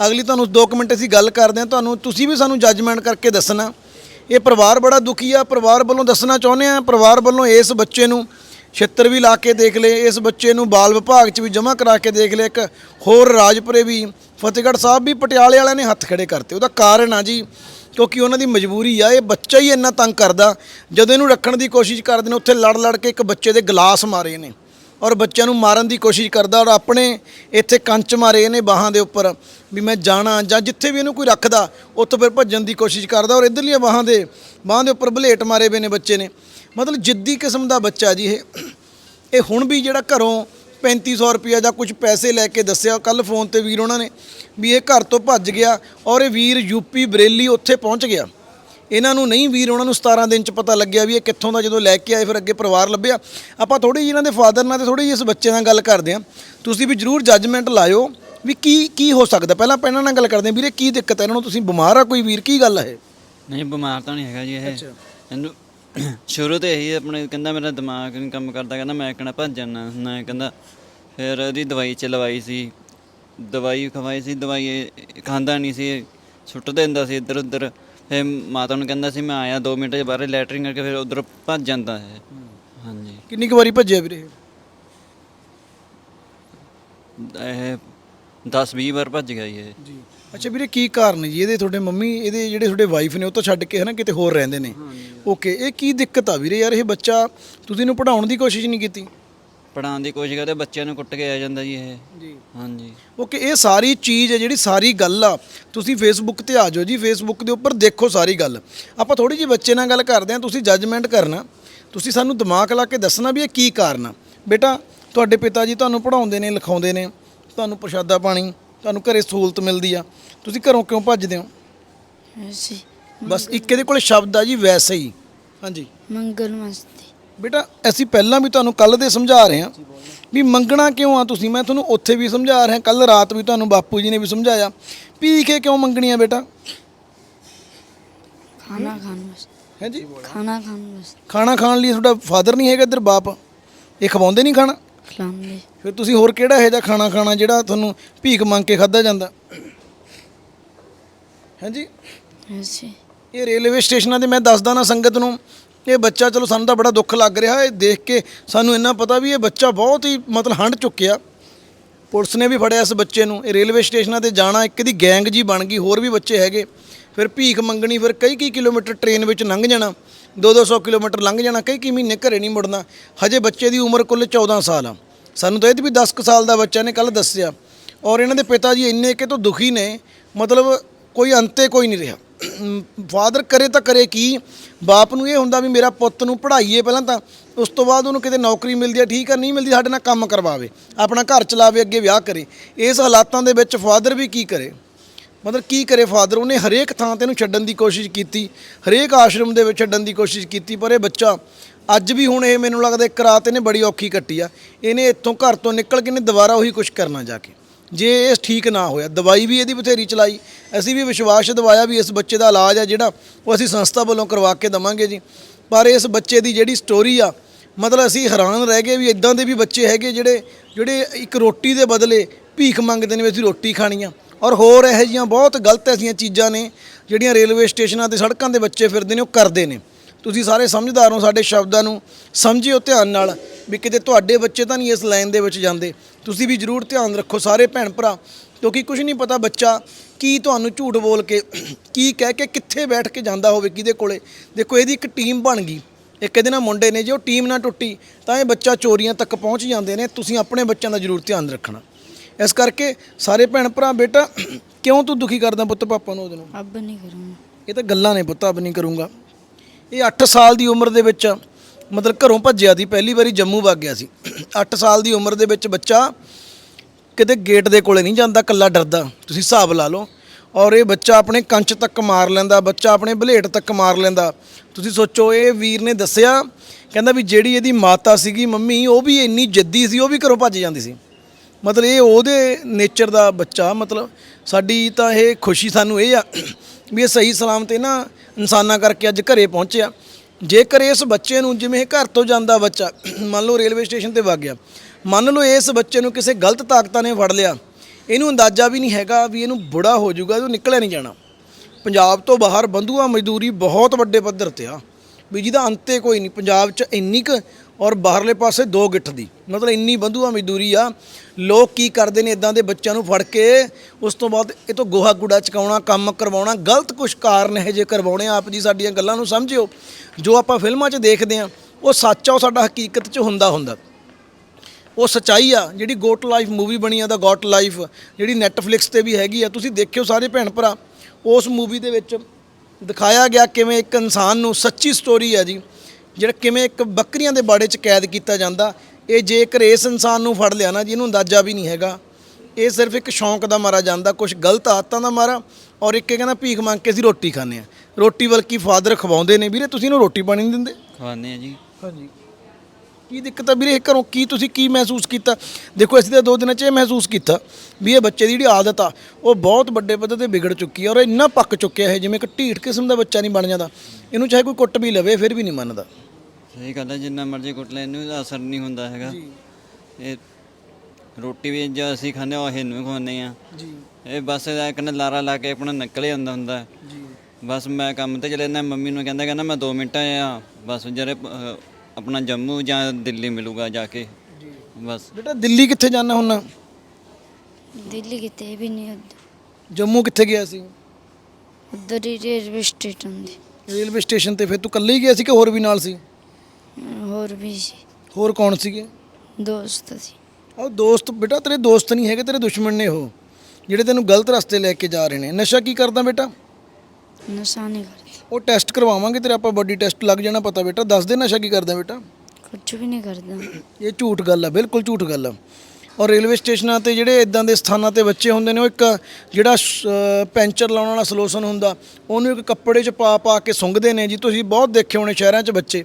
ਅਗਲੀ ਤੁਹਾਨੂੰ 2 ਮਿੰਟ ਅਸੀਂ ਗੱਲ ਕਰਦੇ ਹਾਂ, ਤੁਹਾਨੂੰ, ਤੁਸੀਂ ਵੀ ਸਾਨੂੰ ਜੱਜਮੈਂਟ ਕਰਕੇ ਦੱਸਣਾ। ਇਹ ਪਰਿਵਾਰ ਬੜਾ ਦੁਖੀ ਆ, ਪਰਿਵਾਰ ਵੱਲੋਂ ਦੱਸਣਾ ਚਾਹੁੰਦੇ ਆ, ਪਰਿਵਾਰ ਵੱਲੋਂ ਇਸ ਬੱਚੇ ਨੂੰ ਛਿੱਤਰ ਵੀ ਲਾ ਕੇ ਦੇਖ ਲਏ, ਇਸ ਬੱਚੇ ਨੂੰ ਬਾਲ ਵਿਭਾਗ 'ਚ ਵੀ ਜਮ੍ਹਾਂ ਕਰਾ ਕੇ ਦੇਖ ਲਏ, ਇੱਕ ਹੋਰ ਰਾਜਪੁਰੇ ਵੀ, ਫਤਿਹਗੜ੍ਹ ਸਾਹਿਬ ਵੀ ਪਟਿਆਲੇ ਵਾਲਿਆਂ ਨੇ ਹੱਥ ਖੜੇ ਕਰਤੇ। ਉਹਦਾ ਕਾਰਨ ਆ ਜੀ, ਕਿਉਂਕਿ ਉਹਨਾਂ ਦੀ ਮਜਬੂਰੀ ਆ, ਇਹ ਬੱਚਾ ਹੀ ਇੰਨਾ ਤੰਗ ਕਰਦਾ, ਜਦੋਂ ਇਹਨੂੰ ਰੱਖਣ ਦੀ ਕੋਸ਼ਿਸ਼ ਕਰਦੇ ਨੇ, ਉੱਥੇ ਲੜ ਲੜ ਕੇ ਇੱਕ ਬੱਚੇ ਦੇ ਗਲਾਸ ਮਾਰੇ ਨੇ। ਔਰ ਬੱਚਿਆਂ ਨੂੰ ਮਾਰਨ ਦੀ ਕੋਸ਼ਿਸ਼ ਕਰਦਾ ਔਰ ਆਪਣੇ ਇੱਥੇ ਕੰਚ ਮਾਰੇ ਇਹਨੇ ਬਾਹਾਂ ਦੇ ਉੱਪਰ ਵੀ ਮੈਂ ਜਾਣਾ ਜਾਂ ਜਿੱਥੇ ਵੀ ਇਹਨੂੰ ਕੋਈ ਰੱਖਦਾ, ਉੱਥੋਂ ਫਿਰ ਭੱਜਣ ਦੀ ਕੋਸ਼ਿਸ਼ ਕਰਦਾ ਔਰ ਇਧਰਲੀਆਂ ਬਾਹਾਂ ਦੇ ਬਾਹਾਂ ਦੇ ਉੱਪਰ ਬਲੇਟ ਮਾਰੇ ਵੇ ਨੇ ਬੱਚੇ ਨੇ। ਮਤਲਬ ਜਿੱਦੀ ਕਿਸਮ ਦਾ ਬੱਚਾ ਜੀ ਇਹ। ਇਹ ਹੁਣ ਵੀ ਜਿਹੜਾ ਘਰੋਂ 3500 ਰੁਪਇਆ ਜਾਂ ਕੁਝ ਪੈਸੇ ਲੈ ਕੇ ਦੱਸਿਆ ਕੱਲ ਫੋਨ ਤੇ ਵੀਰ ਉਹਨਾਂ ਨੇ ਵੀ ਇਹ ਘਰ ਤੋਂ ਭੱਜ ਗਿਆ ਔਰ ਇਹ ਵੀਰ ਯੂਪੀ ਬਰੇਲੀ ਉੱਥੇ ਪਹੁੰਚ ਗਿਆ। ਇਹਨਾਂ ਨੂੰ ਨਹੀਂ ਵੀਰ ਉਹਨਾਂ ਨੂੰ 17 ਦਿਨ ਚ ਪਤਾ ਲੱਗਿਆ ਵੀ ਇਹ ਕਿੱਥੋਂ ਦਾ ਜਦੋਂ ਲੈ ਕੇ ਆਏ ਫਿਰ ਅੱਗੇ ਪਰਿਵਾਰ ਲੱਭਿਆ। ਆਪਾਂ ਥੋੜੀ ਜਿਹੀ ਇਹਨਾਂ ਦੇ ਫਾਦਰ ਨਾਲ ਤੇ ਥੋੜੀ ਜਿਹੀ ਇਸ ਬੱਚੇ ਨਾਲ ਗੱਲ ਕਰਦੇ ਹਾਂ। ਤੁਸੀਂ ਵੀ ਜਰੂਰ ਜੱਜਮੈਂਟ ਲਾਇਓ ਵੀ ਕੀ ਕੀ ਹੋ ਸਕਦਾ। ਪਹਿਲਾਂ ਆਪਾਂ ਇਹਨਾਂ ਨਾਲ ਗੱਲ ਕਰਦੇ ਹਾਂ। ਵੀਰੇ ਕੀ ਦਿੱਕਤ ਹੈ ਇਹਨਾਂ ਨੂੰ? ਤੁਸੀਂ ਬਿਮਾਰ ਆ ਕੋਈ ਵੀਰ? ਕੀ ਗੱਲ ਹੈ ਨਹੀਂ ਬਿਮਾਰ ਤਾਂ ਨਹੀਂ ਹੈਗਾ ਜੀ ਇਹ। ਇਹਨੂੰ <clears throat> ਸ਼ੁਰੂ ਤੋਂ ਇਹੀ ਆਪਣੇ ਕਹਿੰਦਾ ਮੇਰਾ ਦਿਮਾਗ ਨਹੀਂ ਕੰਮ ਕਰਦਾ। ਕਹਿੰਦਾ ਮੈਂ ਕਿਹੜਾ ਭੱਜ ਜਾਣਾ ਨਾ ਕਹਿੰਦਾ ਫਿਰ ਉਹਦੀ ਦਵਾਈ ਚ ਲਵਾਈ ਸੀ। ਦਵਾਈ ਖਵਾਈ ਸੀ। ਦਵਾਈ ਖਾਂਦਾ ਨਹੀਂ ਸੀ। ਸੁੱਟ ਦਿੰਦਾ ਸੀ ਇੱਧਰ ਉੱਧਰ ਫਿਰ ਮਾਤਾ ਨੂੰ ਕਹਿੰਦਾ ਸੀ ਮੈਂ ਆਇਆ 2 ਮਿੰਟ ਚ ਬਾਹਰ ਲੈਟਰਿੰਗ ਕਰਕੇ ਫਿਰ ਉਧਰ ਭੱਜ ਜਾਂਦਾ ਹੈ ਹਾਂਜੀ। ਕਿੰਨੀ ਕੁ ਵਾਰੀ ਭੱਜਿਆ ਵੀਰੇ? ਇਹ 10 20 ਵਾਰ ਭੱਜ ਗਿਆ ਜੀ ਇਹ। ਜੀ। ਅੱਛਾ ਵੀਰੇ ਕੀ ਕਾਰਨ ਜੀ? ਇਹਦੇ ਤੁਹਾਡੇ ਮੰਮੀ ਇਹਦੇ ਜਿਹੜੇ ਤੁਹਾਡੇ ਵਾਈਫ ਨੇ ਉਹ ਤਾਂ ਛੱਡ ਕੇ ਹਨਾ ਕਿਤੇ ਹੋਰ ਰਹਿੰਦੇ ਨੇ। ਓਕੇ ਇਹ ਕੀ ਦਿੱਕਤ ਆ ਵੀਰੇ ਯਾਰ? ਇਹ ਬੱਚਾ ਤੁਸੀਂ ਇਹਨੂੰ ਪੜਾਉਣ ਦੀ ਕੋਸ਼ਿਸ਼ ਨਹੀਂ ਕੀਤੀ? ਪੜਾਉਣ ਦੀ ਕੋਸ਼ਿਸ਼ ਕਰਦੇ ਬੱਚਿਆਂ ਨੂੰ ਕੁੱਟ ਕੇ ਆ ਜਾਂਦਾ ਜੀ ਇਹ। ਜੀ। ਹਾਂਜੀ। ਓਕੇ ਇਹ ਸਾਰੀ ਚੀਜ਼ ਹੈ ਜਿਹੜੀ ਸਾਰੀ ਗੱਲ ਆ ਤੁਸੀਂ ਫੇਸਬੁੱਕ ਤੇ ਆ ਜਾਓ ਜੀ ਫੇਸਬੁੱਕ ਦੇ ਉੱਪਰ ਦੇਖੋ ਸਾਰੀ ਗੱਲ। ਆਪਾਂ ਥੋੜੀ ਜਿਹੀ ਬੱਚੇ ਨਾਲ ਗੱਲ ਕਰਦੇ ਹਾਂ ਤੁਸੀਂ ਜੱਜਮੈਂਟ ਕਰਨਾ। ਤੁਸੀਂ ਸਾਨੂੰ ਦਿਮਾਗ ਲਾ ਕੇ ਦੱਸਣਾ ਵੀ ਇਹ ਕੀ ਕਾਰਨ ਆ। ਬੇਟਾ ਤੁਹਾਡੇ ਪਿਤਾ ਜੀ ਤੁਹਾਨੂੰ ਪੜਾਉਂਦੇ ਨੇ ਲਿਖਾਉਂਦੇ ਨੇ ਤੁਹਾਨੂੰ ਪ੍ਰਸ਼ਾਦਾ ਪਾਣੀ ਤੁਹਾਨੂੰ ਘਰੇ ਸਹੂਲਤ ਮਿਲਦੀ ਆ। ਤੁਸੀਂ ਘਰੋਂ ਕਿਉਂ ਭੱਜਦੇ ਹੋ? ਬਸ ਇੱਕ ਇਹਦੇ ਕੋਲ ਸ਼ਬਦ ਆ ਜੀ ਵੈਸੇ ਹੀ। ਹਾਂਜੀ। ਮੰਗਲ ਮਸਤੀ ਬੇਟਾ ਅਸੀਂ ਪਹਿਲਾਂ ਵੀ ਤੁਹਾਨੂੰ ਕੱਲ ਦੇ ਸਮਝਾ ਰਹੇ ਹਾਂ ਵੀ ਮੰਗਣਾ ਕਿਉਂ ਆ ਤੁਸੀਂ? ਮੈਂ ਤੁਹਾਨੂੰ ਉੱਥੇ ਵੀ ਸਮਝਾ ਰਿਹਾ ਕੱਲ ਰਾਤ ਵੀ ਤੁਹਾਨੂੰ ਬਾਪੂ ਜੀ ਨੇ ਵੀ ਸਮਝਾਇਆ। ਭੀਖੇ ਕਿਉਂ ਮੰਗਣੀ ਆ ਬੇਟਾ? ਖਾਣਾ ਖਾਣ ਵਾਸਤੇ। ਹਾਂਜੀ ਖਾਣਾ ਖਾਣ ਵਾਸਤੇ। ਖਾਣਾ ਖਾਣ ਲਈ ਤੁਹਾਡਾ ਫਾਦਰ ਨਹੀਂ ਹੈਗਾ ਇੱਧਰ ਬਾਪ? ਇਹ ਖਵਾਉਂਦੇ ਨਹੀਂ ਖਾਣਾ? ਖਲਾਉਂਦੇ। ਫਿਰ ਤੁਸੀਂ ਹੋਰ ਕਿਹੜਾ ਇਹੋ ਜਿਹਾ ਖਾਣਾ ਖਾਣਾ ਜਿਹੜਾ ਤੁਹਾਨੂੰ ਭੀਖ ਮੰਗ ਕੇ ਖਾਦਾ ਜਾਂਦਾ? ਹੈ ਹਾਂਜੀ ਇਹ ਰੇਲਵੇ ਸਟੇਸ਼ਨਾਂ ਤੇ ਮੈਂ ਦੱਸਦਾ ਨਾ ਸੰਗਤ ਨੂੰ ਇਹ ਬੱਚਾ ਚਲੋ ਸਾਨੂੰ ਤਾਂ ਬੜਾ ਦੁੱਖ ਲੱਗ ਰਿਹਾ ਇਹ ਦੇਖ ਕੇ ਸਾਨੂੰ ਇੰਨਾ ਪਤਾ ਵੀ ਇਹ ਬੱਚਾ ਬਹੁਤ ਹੀ ਮਤਲਬ ਹੰਡ ਚੁੱਕਿਆ। ਪੁਲਿਸ ਨੇ ਵੀ ਫੜਿਆ ਇਸ ਬੱਚੇ ਨੂੰ। ਇਹ ਰੇਲਵੇ ਸਟੇਸ਼ਨਾਂ ਤੇ ਜਾਣਾ ਇੱਕ ਦੀ ਗੈਂਗ ਜੀ ਬਣ ਗਈ, ਹੋਰ ਵੀ ਬੱਚੇ ਹੈਗੇ। ਫਿਰ ਭੀਖ ਮੰਗਣੀ, ਫਿਰ ਕਈ ਕਈ ਕਿਲੋਮੀਟਰ ਟ੍ਰੇਨ ਵਿੱਚ ਲੰਘ ਜਾਣਾ 2-200 ਕਿਲੋਮੀਟਰ ਲੰਘ ਜਾਣਾ, ਕਈ ਕਈ ਮਹੀਨੇ ਘਰੇ ਨਹੀਂ ਮੁੜਨਾ। ਹਜੇ ਬੱਚੇ ਦੀ ਉਮਰ ਕੁੱਲ 14 ਸਾਲ ਆ। ਸਾਨੂੰ ਤਾਂ ਇਹ ਤੇ ਵੀ 10 ਕੁ ਸਾਲ ਦਾ ਬੱਚਾ ਨੇ ਕੱਲ ਦੱਸਿਆ। ਔਰ ਇਹਨਾਂ ਦੇ ਪਿਤਾ ਜੀ ਇੰਨੇ ਕਿ ਤੋਂ ਦੁਖੀ ਨੇ। ਮਤਲਬ ਕੋਈ ਅੰਤੇ ਕੋਈ ਨਹੀਂ ਰਿਹਾ। ਫਾਦਰ ਕਰੇ ਤਾਂ ਕਰੇ ਕੀ? ਬਾਪ ਨੂੰ ਇਹ ਹੁੰਦਾ ਵੀ ਮੇਰਾ ਪੁੱਤ ਨੂੰ ਪੜ੍ਹਾਈਏ ਪਹਿਲਾਂ ਤਾਂ, ਉਸ ਤੋਂ ਬਾਅਦ ਉਹਨੂੰ ਕਿਤੇ ਨੌਕਰੀ ਮਿਲਦੀ ਹੈ ਠੀਕ ਹੈ ਨਹੀਂ ਮਿਲਦੀ ਸਾਡੇ ਨਾਲ ਕੰਮ ਕਰਵਾਵੇ, ਆਪਣਾ ਘਰ ਚਲਾਵੇ, ਅੱਗੇ ਵਿਆਹ ਕਰੇ। ਇਸ ਹਾਲਾਤਾਂ ਦੇ ਵਿੱਚ ਫਾਦਰ ਵੀ ਕੀ ਕਰੇ? ਮਤਲਬ ਕੀ ਕਰੇ ਫਾਦਰ? ਉਹਨੇ ਹਰੇਕ ਥਾਂ ਤੇ ਇਹਨੂੰ ਛੱਡਣ ਦੀ ਕੋਸ਼ਿਸ਼ ਕੀਤੀ, ਹਰੇਕ ਆਸ਼ਰਮ ਦੇ ਵਿੱਚ ਛੱਡਣ ਦੀ ਕੋਸ਼ਿਸ਼ ਕੀਤੀ, ਪਰ ਇਹ ਬੱਚਾ ਅੱਜ ਵੀ ਹੁਣ ਇਹ ਮੈਨੂੰ ਲੱਗਦਾ ਇੱਕ ਰਾਤ ਇਹਨੇ ਬੜੀ ਔਖੀ ਕੱਟੀ ਆ। ਇਹਨੇ ਇੱਥੋਂ ਘਰ ਤੋਂ ਨਿਕਲ ਕੇ ਇਹਨੇ ਦੁਬਾਰਾ ਉਹੀ ਕੁਝ ਕਰਨਾ ਜਾ ਕੇ। ਜੇ ਇਹ ਠੀਕ ਨਾ ਹੋਇਆ, ਦਵਾਈ ਵੀ ਇਹਦੀ ਬਥੇਰੀ ਚਲਾਈ, ਅਸੀਂ ਵੀ ਵਿਸ਼ਵਾਸ ਦਿਵਾਇਆ ਵੀ ਇਸ ਬੱਚੇ ਦਾ ਇਲਾਜ ਆ ਜਿਹੜਾ ਉਹ ਅਸੀਂ ਸੰਸਥਾ ਵੱਲੋਂ ਕਰਵਾ ਕੇ ਦਵਾਂਗੇ ਜੀ। ਪਰ ਇਸ ਬੱਚੇ ਦੀ ਜਿਹੜੀ ਸਟੋਰੀ ਆ, ਮਤਲਬ ਅਸੀਂ ਹੈਰਾਨ ਰਹਿ ਗਏ ਵੀ ਇਦਾਂ ਦੇ ਵੀ ਬੱਚੇ ਹੈਗੇ ਜਿਹੜੇ ਜਿਹੜੇ ਇੱਕ ਰੋਟੀ ਦੇ ਬਦਲੇ ਭੀਖ ਮੰਗਦੇ ਨੇ ਵੀ ਅਸੀਂ ਰੋਟੀ ਖਾਣੀ ਆ। ਔਰ ਹੋਰ ਇਹੋ ਜਿਹੀਆਂ ਬਹੁਤ ਗਲਤ ਐਸੀਆਂ ਚੀਜ਼ਾਂ ਨੇ ਜਿਹੜੀਆਂ ਰੇਲਵੇ ਸਟੇਸ਼ਨਾਂ ਤੇ ਸੜਕਾਂ ਦੇ ਬੱਚੇ ਫਿਰਦੇ ਨੇ, ਉਹ ਕਰਦੇ ਨੇ। ਤੁਸੀਂ ਸਾਰੇ ਸਮਝਦਾਰ ਹੋ ਸਾਡੇ ਸ਼ਬਦਾਂ ਨੂੰ, ਸਮਝਿਓ ਧਿਆਨ ਨਾਲ। ਵੀ ਕਿਤੇ ਤੁਹਾਡੇ ਬੱਚੇ ਤਾਂ ਨਹੀਂ ਇਸ ਲਾਈਨ ਦੇ ਵਿੱਚ ਜਾਂਦੇ ਤੁਸੀਂ ਵੀ ਜ਼ਰੂਰ ਧਿਆਨ ਰੱਖੋ ਸਾਰੇ ਭੈਣ ਭਰਾ ਕਿਉਂਕਿ ਕੁਝ ਨਹੀਂ ਪਤਾ ਬੱਚਾ ਕੀ ਤੁਹਾਨੂੰ ਝੂਠ ਬੋਲ ਕੇ ਕੀ ਕਹਿ ਕੇ ਕਿੱਥੇ ਬੈਠ ਕੇ ਜਾਂਦਾ ਹੋਵੇ ਕਿਹਦੇ ਕੋਲੇ ਦੇਖੋ ਇਹਦੀ ਇੱਕ ਟੀਮ ਬਣ ਗਈ ਇੱਕ ਇਹਦੇ ਨਾਲ ਮੁੰਡੇ ਨੇ ਜੇ ਉਹ ਟੀਮ ਨਾ ਟੁੱਟੀ ਤਾਂ ਇਹ ਬੱਚਾ ਚੋਰੀਆਂ ਤੱਕ ਪਹੁੰਚ ਜਾਂਦੇ ਨੇ ਤੁਸੀਂ ਆਪਣੇ ਬੱਚਿਆਂ ਦਾ ਜ਼ਰੂਰ ਧਿਆਨ ਰੱਖਣਾ ਇਸ ਕਰਕੇ ਸਾਰੇ ਭੈਣ ਭਰਾ ਬੇਟਾ ਕਿਉਂ ਤੂੰ ਦੁਖੀ ਕਰਦਾ ਪੁੱਤ ਪਾਪਾ ਨੂੰ ਉਹਦੇ ਨੂੰ अब नहीं करूँगा ਇਹ ਤਾਂ ਗੱਲਾਂ ਨੇ ਪੁੱਤ ਅਬ ਨਹੀਂ ਕਰੂੰਗਾ ਇਹ 8 ਸਾਲ ਦੀ ਉਮਰ ਦੇ ਵਿੱਚ ਮਤਲਬ ਘਰੋਂ ਭੱਜਿਆ ਸੀ, ਪਹਿਲੀ ਵਾਰੀ ਜੰਮੂ ਵਗ ਗਿਆ ਸੀ। 8 ਸਾਲ ਦੀ ਉਮਰ ਦੇ ਵਿੱਚ ਬੱਚਾ ਕਿਤੇ ਗੇਟ ਦੇ ਕੋਲੇ ਨਹੀਂ ਜਾਂਦਾ ਕੱਲਾ ਡਰਦਾ। ਤੁਸੀਂ ਹਿਸਾਬ ਲਾ ਲਓ। ਔਰ ਇਹ ਬੱਚਾ ਆਪਣੇ ਕੰਚ ਤੱਕ ਮਾਰ ਲੈਂਦਾ, ਬੱਚਾ ਆਪਣੇ ਬਲੇਟ ਤੱਕ ਮਾਰ ਲੈਂਦਾ। ਤੁਸੀਂ ਸੋਚੋ, ਇਹ ਵੀਰ ਨੇ ਦੱਸਿਆ, ਕਹਿੰਦਾ ਵੀ ਜਿਹੜੀ ਇਹਦੀ ਮਾਤਾ ਸੀਗੀ, ਮੰਮੀ, ਉਹ ਵੀ ਇੰਨੀ ਜਿੱਦੀ ਸੀ, ਉਹ ਵੀ ਘਰੋਂ ਭੱਜ ਜਾਂਦੀ ਸੀ। ਮਤਲਬ ਇਹ ਉਹਦੇ ਨੇਚਰ ਦਾ ਬੱਚਾ, ਮਤਲਬ ਸਾਡੀ ਤਾਂ ਇਹ ਖੁਸ਼ੀ ਸਾਨੂੰ ਇਹ ਆ ਵੀ ਇਹ ਸਹੀ ਸਲਾਮਤ ਨਾ ਇਨਸਾਨਾਂ ਕਰਕੇ ਅੱਜ ਘਰੇ ਪਹੁੰਚਿਆ। ਜੇਕਰ ਇਸ ਬੱਚੇ ਨੂੰ ਜਿਵੇਂ ਇਹ ਘਰ ਤੋਂ ਜਾਂਦਾ ਬੱਚਾ, ਮੰਨ ਲਓ ਰੇਲਵੇ ਸਟੇਸ਼ਨ ਤੇ ਵਗ ਗਿਆ, ਮੰਨ ਲਓ ਇਸ ਬੱਚੇ ਨੂੰ ਕਿਸੇ ਗਲਤ ਤਾਕਤਾਂ ਨੇ ਫੜ ਲਿਆ, ਇਹਨੂੰ ਅੰਦਾਜ਼ਾ ਵੀ ਨਹੀਂ ਹੈਗਾ ਵੀ ਇਹਨੂੰ ਬੁੜਾ ਹੋ ਜਾਊਗਾ, ਇਹਨੂੰ ਨਿਕਲਿਆ ਨਹੀਂ ਜਾਣਾ। ਪੰਜਾਬ ਤੋਂ ਬਾਹਰ ਬੰਧੂਆ ਮਜ਼ਦੂਰੀ ਬਹੁਤ ਵੱਡੇ ਪੱਧਰ ਤੇ ਆ, ਵੀ ਜਿਹਦਾ ਅੰਤੇ ਕੋਈ ਨਹੀਂ, ਪੰਜਾਬ 'ਚ ਇੰਨੀ ਕੁ ਔਰ ਬਾਹਰਲੇ ਪਾਸੇ ਦੋ ਗਿੱਠ ਦੀ। ਮਤਲਬ ਇੰਨੀ ਬੰਧੂਆ ਮਜ਼ਦੂਰੀ ਆ, ਲੋਕ ਕੀ ਕਰਦੇ ਨੇ ਇਦਾਂ ਦੇ ਬੱਚਿਆਂ ਨੂੰ ਫੜ ਕੇ, ਉਸ ਤੋਂ ਬਾਅਦ ਇਹ ਤੋਂ ਗੋਹਾ ਕੂੜਾ ਚਕਾਉਣਾ, ਕੰਮ ਕਰਵਾਉਣਾ, ਗਲਤ ਕੁਝ ਕਾਰਨ ਇਹ ਜੇ ਕਰਵਾਉਣੇ ਆ। ਆਪ ਜੀ ਸਾਡੀਆਂ ਗੱਲਾਂ ਨੂੰ ਸਮਝਿਓ। ਜੋ ਆਪਾਂ ਫਿਲਮਾਂ 'ਚ ਦੇਖਦੇ ਆ, ਉਹ ਸੱਚ ਆ, ਉਹ ਸਾਡਾ ਹਕੀਕਤ 'ਚ ਹੁੰਦਾ ਹੁੰਦਾ। ਉਹ ਸਚਾਈ ਆ, ਜਿਹੜੀ ਗੋਟ ਲਾਈਫ ਮੂਵੀ ਬਣੀ ਆ ਦਾ ਗੋਟ ਲਾਈਫ ਜਿਹੜੀ ਨੈਟਫਲਿਕਸ ਤੇ ਵੀ ਹੈਗੀ ਆ, ਤੁਸੀਂ ਦੇਖਿਓ ਸਾਰੇ ਭੈਣ ਭਰਾ। ਉਸ ਮੂਵੀ ਦੇ ਵਿੱਚ ਦਿਖਾਇਆ ਗਿਆ ਕਿਵੇਂ ਇੱਕ ਇਨਸਾਨ ਨੂੰ ਸੱਚੀ ਸਟੋਰੀ ਆ ਜੀ। ਜਿਹੜਾ ਕਿਵੇਂ ਇੱਕ ਬੱਕਰੀਆਂ ਦੇ ਬਾੜੇ 'ਚ ਕੈਦ ਕੀਤਾ ਜਾਂਦਾ ਇਹ ਜੇਕਰ ਇਸ ਇਨਸਾਨ ਨੂੰ ਫੜ ਲਿਆ ਨਾ ਜੀ ਇਹਨੂੰ ਅੰਦਾਜ਼ਾ ਵੀ ਨਹੀਂ ਹੈਗਾ ਇਹ ਸਿਰਫ ਇੱਕ ਸ਼ੌਂਕ ਦਾ ਮਾਰਾ ਜਾਂਦਾ ਕੁਝ ਗਲਤ ਆਦਤਾਂ ਦਾ ਮਾਰਾ ਔਰ ਇੱਕ ਇਹ ਕਹਿੰਦਾ ਭੀਖ ਮੰਗ ਕੇ ਅਸੀਂ ਰੋਟੀ ਖਾਂਦੇ ਆ ਰੋਟੀ ਬਲਕਿ ਫਾਦਰ ਖਵਾਉਂਦੇ ਨੇ ਵੀਰੇ ਤੁਸੀਂ ਇਹਨੂੰ ਰੋਟੀ ਪਾਣੀ ਨਹੀਂ ਦਿੰਦੇ? ਖਵਾਉਂਦੇ ਆ ਜੀ। ਹਾਂਜੀ। ਕੀ ਦਿੱਕਤ ਆ ਵੀਰੇ ਇਹ ਘਰੋਂ? ਕੀ ਤੁਸੀਂ ਕੀ ਮਹਿਸੂਸ ਕੀਤਾ? ਦੇਖੋ ਅਸੀਂ ਤਾਂ ਦੋ ਦਿਨਾਂ 'ਚ ਇਹ ਮਹਿਸੂਸ ਕੀਤਾ ਵੀ ਇਹ ਬੱਚੇ ਦੀ ਜਿਹੜੀ ਆਦਤ ਆ ਉਹ ਬਹੁਤ ਵੱਡੇ ਪੱਧਰ ਤੇ ਵਿਗੜ ਚੁੱਕੀ ਆ ਔਰ ਇੰਨਾ ਪੱਕ ਚੁੱਕਿਆ ਹੈ ਜਿਵੇਂ ਇੱਕ ਢੀਠ ਕਿਸਮ ਦਾ ਬੱਚਾ ਨਹੀਂ ਬਣ ਜਾਂਦਾ। ਇਹਨੂੰ ਚਾਹੇ ਕੋਈ ਕੁੱਟ ਵੀ ਲਵੇ ਫਿਰ ਵੀ ਨਹੀਂ ਮੰਨਦਾ। ਸਹੀ ਗੱਲ ਹੈ ਜਿੰਨਾ ਮਰਜ਼ੀ ਕੁੱਟ ਲੈ ਇਹਨੂੰ ਅਸਰ ਨਹੀਂ ਹੁੰਦਾ ਹੈਗਾ। ਜੀ। ਇਹ ਰੋਟੀ ਵੀ ਜੋ ਅਸੀਂ ਖਾਂਦੇ ਉਹ ਇਹਨੂੰ ਖਵਾਉਂਦੇ ਆ ਜੀ। ਇਹ ਬਸ ਇਹਦਾ ਇੱਕ ਲਾਰਾ ਲਾ ਕੇ ਆਪਣਾ ਨਿਕਲੇ ਜਾਂਦਾ ਹੁੰਦਾ। ਹੈ। ਜੀ। ਬਸ ਮੈਂ ਕੰਮ ਤੇ ਚਲੇ ਜਾਂਦਾ ਮੰਮੀ ਨੂੰ ਕਹਿੰਦਾ ਕਹਿੰਦਾ ਮੈਂ 2 ਮਿੰਟਾਂ 'ਚ ਆ ਬਸ ਜਿਹੜੇ ਆਪਣਾ ਜੰਮੂ ਜਾਂ ਦਿੱਲੀ ਮਿਲੂਗਾ ਜਾ ਕੇ। ਜੀ। ਬਸ। ਬੇਟਾ ਦਿੱਲੀ ਕਿੱਥੇ ਜਾਣਾ ਹੁਣ? ਦਿੱਲੀ ਕਿਤੇ ਵੀ ਨਹੀਂ ਉਧ- ਜੰਮੂ ਕਿੱਥੇ ਗਿਆ ਸੀ? ਉੱਧਰ ਹੀ ਰੇਲਵੇ ਸਟੇਸ਼ਨ ਹੁੰਦੀ ਰੇਲਵੇ ਸਟੇਸ਼ਨ ਤੇ ਫਿਰ ਤੂੰ ਇਕੱਲੇ ਹੀ ਗਿਆ ਸੀ ਕਿ ਹੋਰ ਵੀ ਨਾਲ ਸੀ? ਹੋਰ ਵੀ ਸੀ ਹੋਰ ਕੌਣ ਸੀਗੇ? ਦੋਸਤ ਸੀ। ਉਹ ਦੋਸਤ ਬੇਟਾ ਤੇਰੇ ਦੋਸਤ ਨਹੀਂ ਹੈਗੇ ਤੇਰੇ ਦੁਸ਼ਮਣ ਨੇ ਉਹ ਜਿਹੜੇ ਤੈਨੂੰ ਗਲਤ ਰਸਤੇ ਲੈ ਕੇ ਜਾ ਰਹੇ ਨੇ। ਨਸ਼ਾ ਕੀ ਕਰਦਾ ਬੇਟਾ? ਨਸ਼ਾ ਨਹੀਂ ਕਰਦੀ। ਉਹ ਟੈਸਟ ਕਰਵਾਵਾਂਗੇ ਤੇਰਾ ਆਪਾਂ ਬੋਡੀ ਟੈਸਟ ਲੱਗ ਜਾਣਾ ਪਤਾ ਬੇਟਾ। ਦੱਸ ਦੇ ਨਸ਼ਾ ਕੀ ਕਰਦਾ ਬੇਟਾ। ਕੁਝ ਵੀ ਨਹੀਂ ਕਰਦਾ। ਇਹ ਝੂਠ ਗੱਲ ਆ ਬਿਲਕੁਲ ਝੂਠ ਗੱਲ ਆ। ਔਰ ਰੇਲਵੇ ਸਟੇਸ਼ਨਾਂ ਤੇ ਜਿਹੜੇ ਇਦਾਂ ਦੇ ਸਥਾਨਾਂ ਤੇ ਬੱਚੇ ਹੁੰਦੇ ਨੇ ਉਹ ਇੱਕ ਜਿਹੜਾ ਪੈਂਚਰ ਲਾਉਣ ਵਾਲਾ ਸਲੋਸ਼ਨ ਹੁੰਦਾ ਉਹਨੂੰ ਇੱਕ ਕੱਪੜੇ 'ਚ ਪਾ ਪਾ ਕੇ ਸੁੰਘਦੇ ਨੇ ਜੀ। ਤੁਸੀਂ ਬਹੁਤ ਦੇਖੇ ਹੋਣੇ ਸ਼ਹਿਰਾਂ 'ਚ ਬੱਚੇ।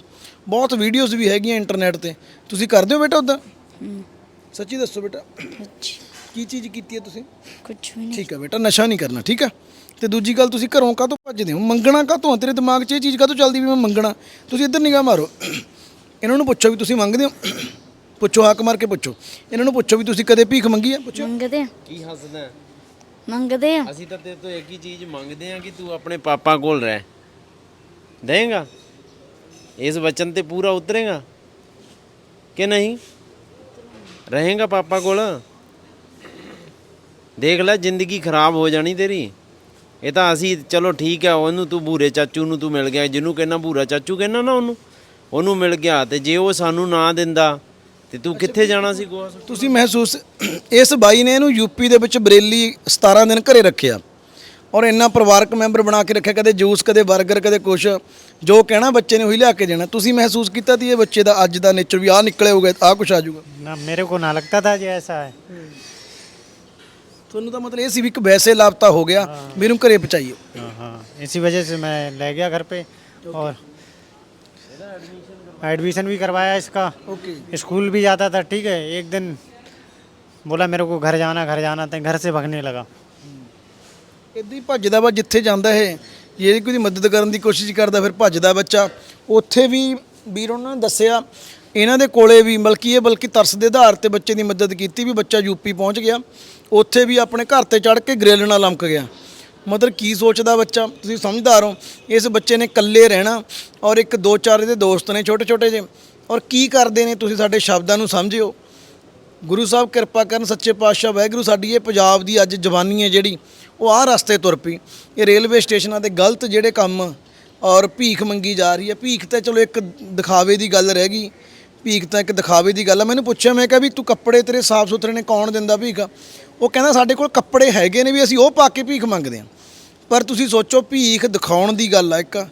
ਬਹੁਤ ਵੀਡੀਓਜ਼ ਵੀ ਹੈਗੀਆਂ ਇੰਟਰਨੈਟ ਤੇ। ਤੁਸੀਂ ਕਰਦੇ ਹੋ ਬੇਟਾ ਉਦਾਂ? ਸੱਚੀ ਦੱਸੋ ਬੇਟਾ। ਕੀ ਚੀਜ਼ ਕੀਤੀ ਹੈ ਤੁਸੀਂ? ਕੁਝ ਵੀ ਨਹੀਂ। ਠੀਕ ਹੈ ਬੇਟਾ ਨਸ਼ਾ ਨਹੀਂ ਕਰਨਾ ਠੀਕ ਹੈ? ਤੇ ਦੂਜੀ ਗੱਲ ਤੁਸੀਂ ਘਰੋਂ ਕਾਹਤੋਂ ਭੱਜਦੇ ਹੋ? ਮੰਗਣਾ ਕਾਹਤੋਂ ਤੇਰੇ ਦਿਮਾਗ 'ਚ ਇਹ ਚੀਜ਼ ਕਾਹਤੋਂ ਚੱਲਦੀ ਵੀ ਮੈਂ ਮੰਗਣਾ? ਤੁਸੀਂ ਇੱਧਰ ਨਿਗਾਹ ਮਾਰੋ। ਇਹਨਾਂ ਨੂੰ ਪੁੱਛੋ ਵੀ ਤੁਸੀਂ ਮੰਗਦੇ ਹੋ? ਪੁੱਛੋ ਹਾਕ ਮਾਰ ਕੇ ਪੁੱਛੋ। ਇਹਨਾਂ ਨੂੰ ਪੁੱਛੋ ਵੀ ਤੁਸੀਂ ਕਦੇ ਭੀਖ ਮੰਗੀ ਹੈ? ਪੁੱਛੋ। ਮੰਗਦੇ ਆ। ਕੀ ਹੱਸਦਾ ਮੰਗਦੇ ਆ। ਅਸੀਂ ਤਾਂ ਤੇਰੇ ਤੋਂ ਇੱਕ ਹੀ ਚੀਜ਼ ਮੰਗਦੇ ਆ ਕਿ ਤੂੰ ਆਪਣੇ ਪਾਪਾ ਕੋਲ ਰਹਿ। ਦੇਂਗਾ? ਇਸ ਵਚਨ ਤੇ ਪੂਰਾ ਉਤਰੇਗਾ ਕਿ ਨਹੀਂ? ਰਹੇਗਾ ਪਾਪਾ ਕੋਲ? ਦੇਖ ਲੈ ਜ਼ਿੰਦਗੀ ਖਰਾਬ ਹੋ ਜਾਣੀ ਤੇਰੀ। ਇਹ ਤਾਂ ਅਸੀਂ ਚਲੋ ਠੀਕ ਹੈ ਉਹਨੂੰ ਤੂੰ ਬੂਰੇ ਚਾਚੂ ਨੂੰ ਤੂੰ ਮਿਲ ਗਿਆ ਜਿਹਨੂੰ ਕਹਿੰਦਾ ਬੂਰਾ ਚਾਚੂ ਕਹਿੰਦਾ ਨਾ ਉਹਨੂੰ ਉਹਨੂੰ ਮਿਲ ਗਿਆ ਤੇ ਜੇ ਉਹ ਸਾਨੂੰ ਨਾ ਦਿੰਦਾ ਤੇ ਤੂੰ ਕਿੱਥੇ ਜਾਣਾ ਸੀ ਗੋਆ? ਤੁਸੀਂ ਮਹਿਸੂਸ ਇਸ ਬਾਈ ਨੇ ਇਹਨੂੰ ਯੂਪੀ ਦੇ ਵਿੱਚ ਬਰੇਲੀ 17 ਦਿਨ ਘਰੇ ਰੱਖਿਆ। ਔਰ ਇੰਨਾ ਪਰਿਵਾਰਕ ਮੈਂਬਰ ਬਣਾ ਕੇ ਰੱਖਿਆ ਕਦੇ ਜੂਸ ਕਦੇ 버ਗਰ ਕਦੇ ਕੁਛ ਜੋ ਕਹਿਣਾ ਬੱਚੇ ਨੇ ਉਹੀ ਲਿਆ ਕੇ ਦੇਣਾ। ਤੁਸੀਂ ਮਹਿਸੂਸ ਕੀਤਾ ਤੀ ਇਹ ਬੱਚੇ ਦਾ ਅੱਜ ਦਾ ਨੇਚਰ ਵੀ ਆ ਨਿਕਲੇ ਹੋਗਾ ਆ ਕੁਛ ਆ ਜੂਗਾ ना मेरे को ना लगता था जी ऐसा है ਤੁਹਾਨੂੰ ਤਾਂ ਮਤਲਬ ਇਹ ਸੀ ਵੀ ਇੱਕ ਵੈਸੇ ਲਾਪਤਾ ਹੋ ਗਿਆ ਮੈਨੂੰ ਘਰੇ ਪਹੁੰਚਾਈਓ हाँ, हाँ इसी वजह से मैं ले गया घर पे और एडमिशन भी करवाया इसका ਓਕੇ। स्कूल भी जाता था ठीक है एक दिन बोला मेरे को घर जाना घर जाना तो घर से भागने लगा ਇਦਾਂ ਹੀ ਭੱਜਦਾ ਵਾ ਜਿੱਥੇ ਜਾਂਦਾ ਇਹ। ਜੇ ਕੋਈ ਮਦਦ ਕਰਨ ਦੀ ਕੋਸ਼ਿਸ਼ ਕਰਦਾ ਫਿਰ ਭੱਜਦਾ ਬੱਚਾ। ਉੱਥੇ ਵੀ ਵੀਰ ਉਹਨਾਂ ਨੇ ਦੱਸਿਆ, ਇਹਨਾਂ ਦੇ ਕੋਲੇ ਵੀ ਬਲਕਿ ਇਹ ਬਲਕਿ ਤਰਸ ਦੇ ਆਧਾਰ ਤੇ ਬੱਚੇ ਦੀ ਮਦਦ ਕੀਤੀ ਵੀ ਬੱਚਾ ਯੂਪੀ ਪਹੁੰਚ ਗਿਆ। ਉੱਥੇ ਵੀ ਆਪਣੇ ਘਰ ਤੇ ਚੜ ਕੇ ਗ੍ਰਿਲ ਨਾਲ ਲਮਕ ਗਿਆ। ਮਤਲਬ ਕੀ ਸੋਚਦਾ ਬੱਚਾ? ਤੁਸੀਂ ਸਮਝਦਾਰ ਹੋ। ਇਸ ਬੱਚੇ ਨੇ ਇਕੱਲੇ ਰਹਿਣਾ ਔਰ ਇੱਕ ਦੋ ਚਾਰ ਇਹਦੇ ਦੋਸਤ ਨੇ ਛੋਟੇ ਛੋਟੇ ਜਿਹੇ। ਔਰ ਕੀ ਕਰਦੇ ਨੇ? ਤੁਸੀਂ ਸਾਡੇ ਸ਼ਬਦਾਂ ਨੂੰ ਸਮਝਿਓ। ਗੁਰੂ ਸਾਹਿਬ ਕਿਰਪਾ ਕਰਨ, ਸੱਚੇ ਪਾਤਸ਼ਾਹ ਵਾਹਿਗੁਰੂ, ਸਾਡੀ ਇਹ ਪੰਜਾਬ ਦੀ ਅੱਜ ਜਵਾਨੀ ਹੈ ਜਿਹੜੀ, ਉਹ ਆਹ ਰਸਤੇ ਤੁਰ ਪਈ। ਇਹ ਰੇਲਵੇ ਸਟੇਸ਼ਨਾਂ ਤੇ ਗਲਤ ਜਿਹੜੇ ਕੰਮ ਔਰ ਭੀਖ ਮੰਗੀ ਜਾ ਰਹੀ ਹੈ। ਭੀਖ ਤਾਂ ਚਲੋ ਇੱਕ ਦਿਖਾਵੇ ਦੀ ਗੱਲ ਰਹਿ ਗਈ। ਭੀਖ ਤਾਂ ਇੱਕ ਦਿਖਾਵੇ ਦੀ ਗੱਲ ਆ। ਮੈਨੂੰ ਪੁੱਛਿਆ, ਮੈਂ ਕਿਹਾ ਵੀ ਤੂੰ ਕੱਪੜੇ ਤੇਰੇ ਸਾਫ਼ ਸੁਥਰੇ ਨੇ, ਕੌਣ ਦਿੰਦਾ ਭੀਖ? ਉਹ ਕਹਿੰਦਾ, ਸਾਡੇ ਕੋਲ ਕੱਪੜੇ ਹੈਗੇ ਨੇ ਵੀ, ਅਸੀਂ ਉਹ ਪਾ ਕੇ ਭੀਖ ਮੰਗਦੇ ਹਾਂ। ਪਰ ਤੁਸੀਂ ਸੋਚੋ, ਭੀਖ ਦਿਖਾਉਣ ਦੀ ਗੱਲ ਆ ਇੱਕ।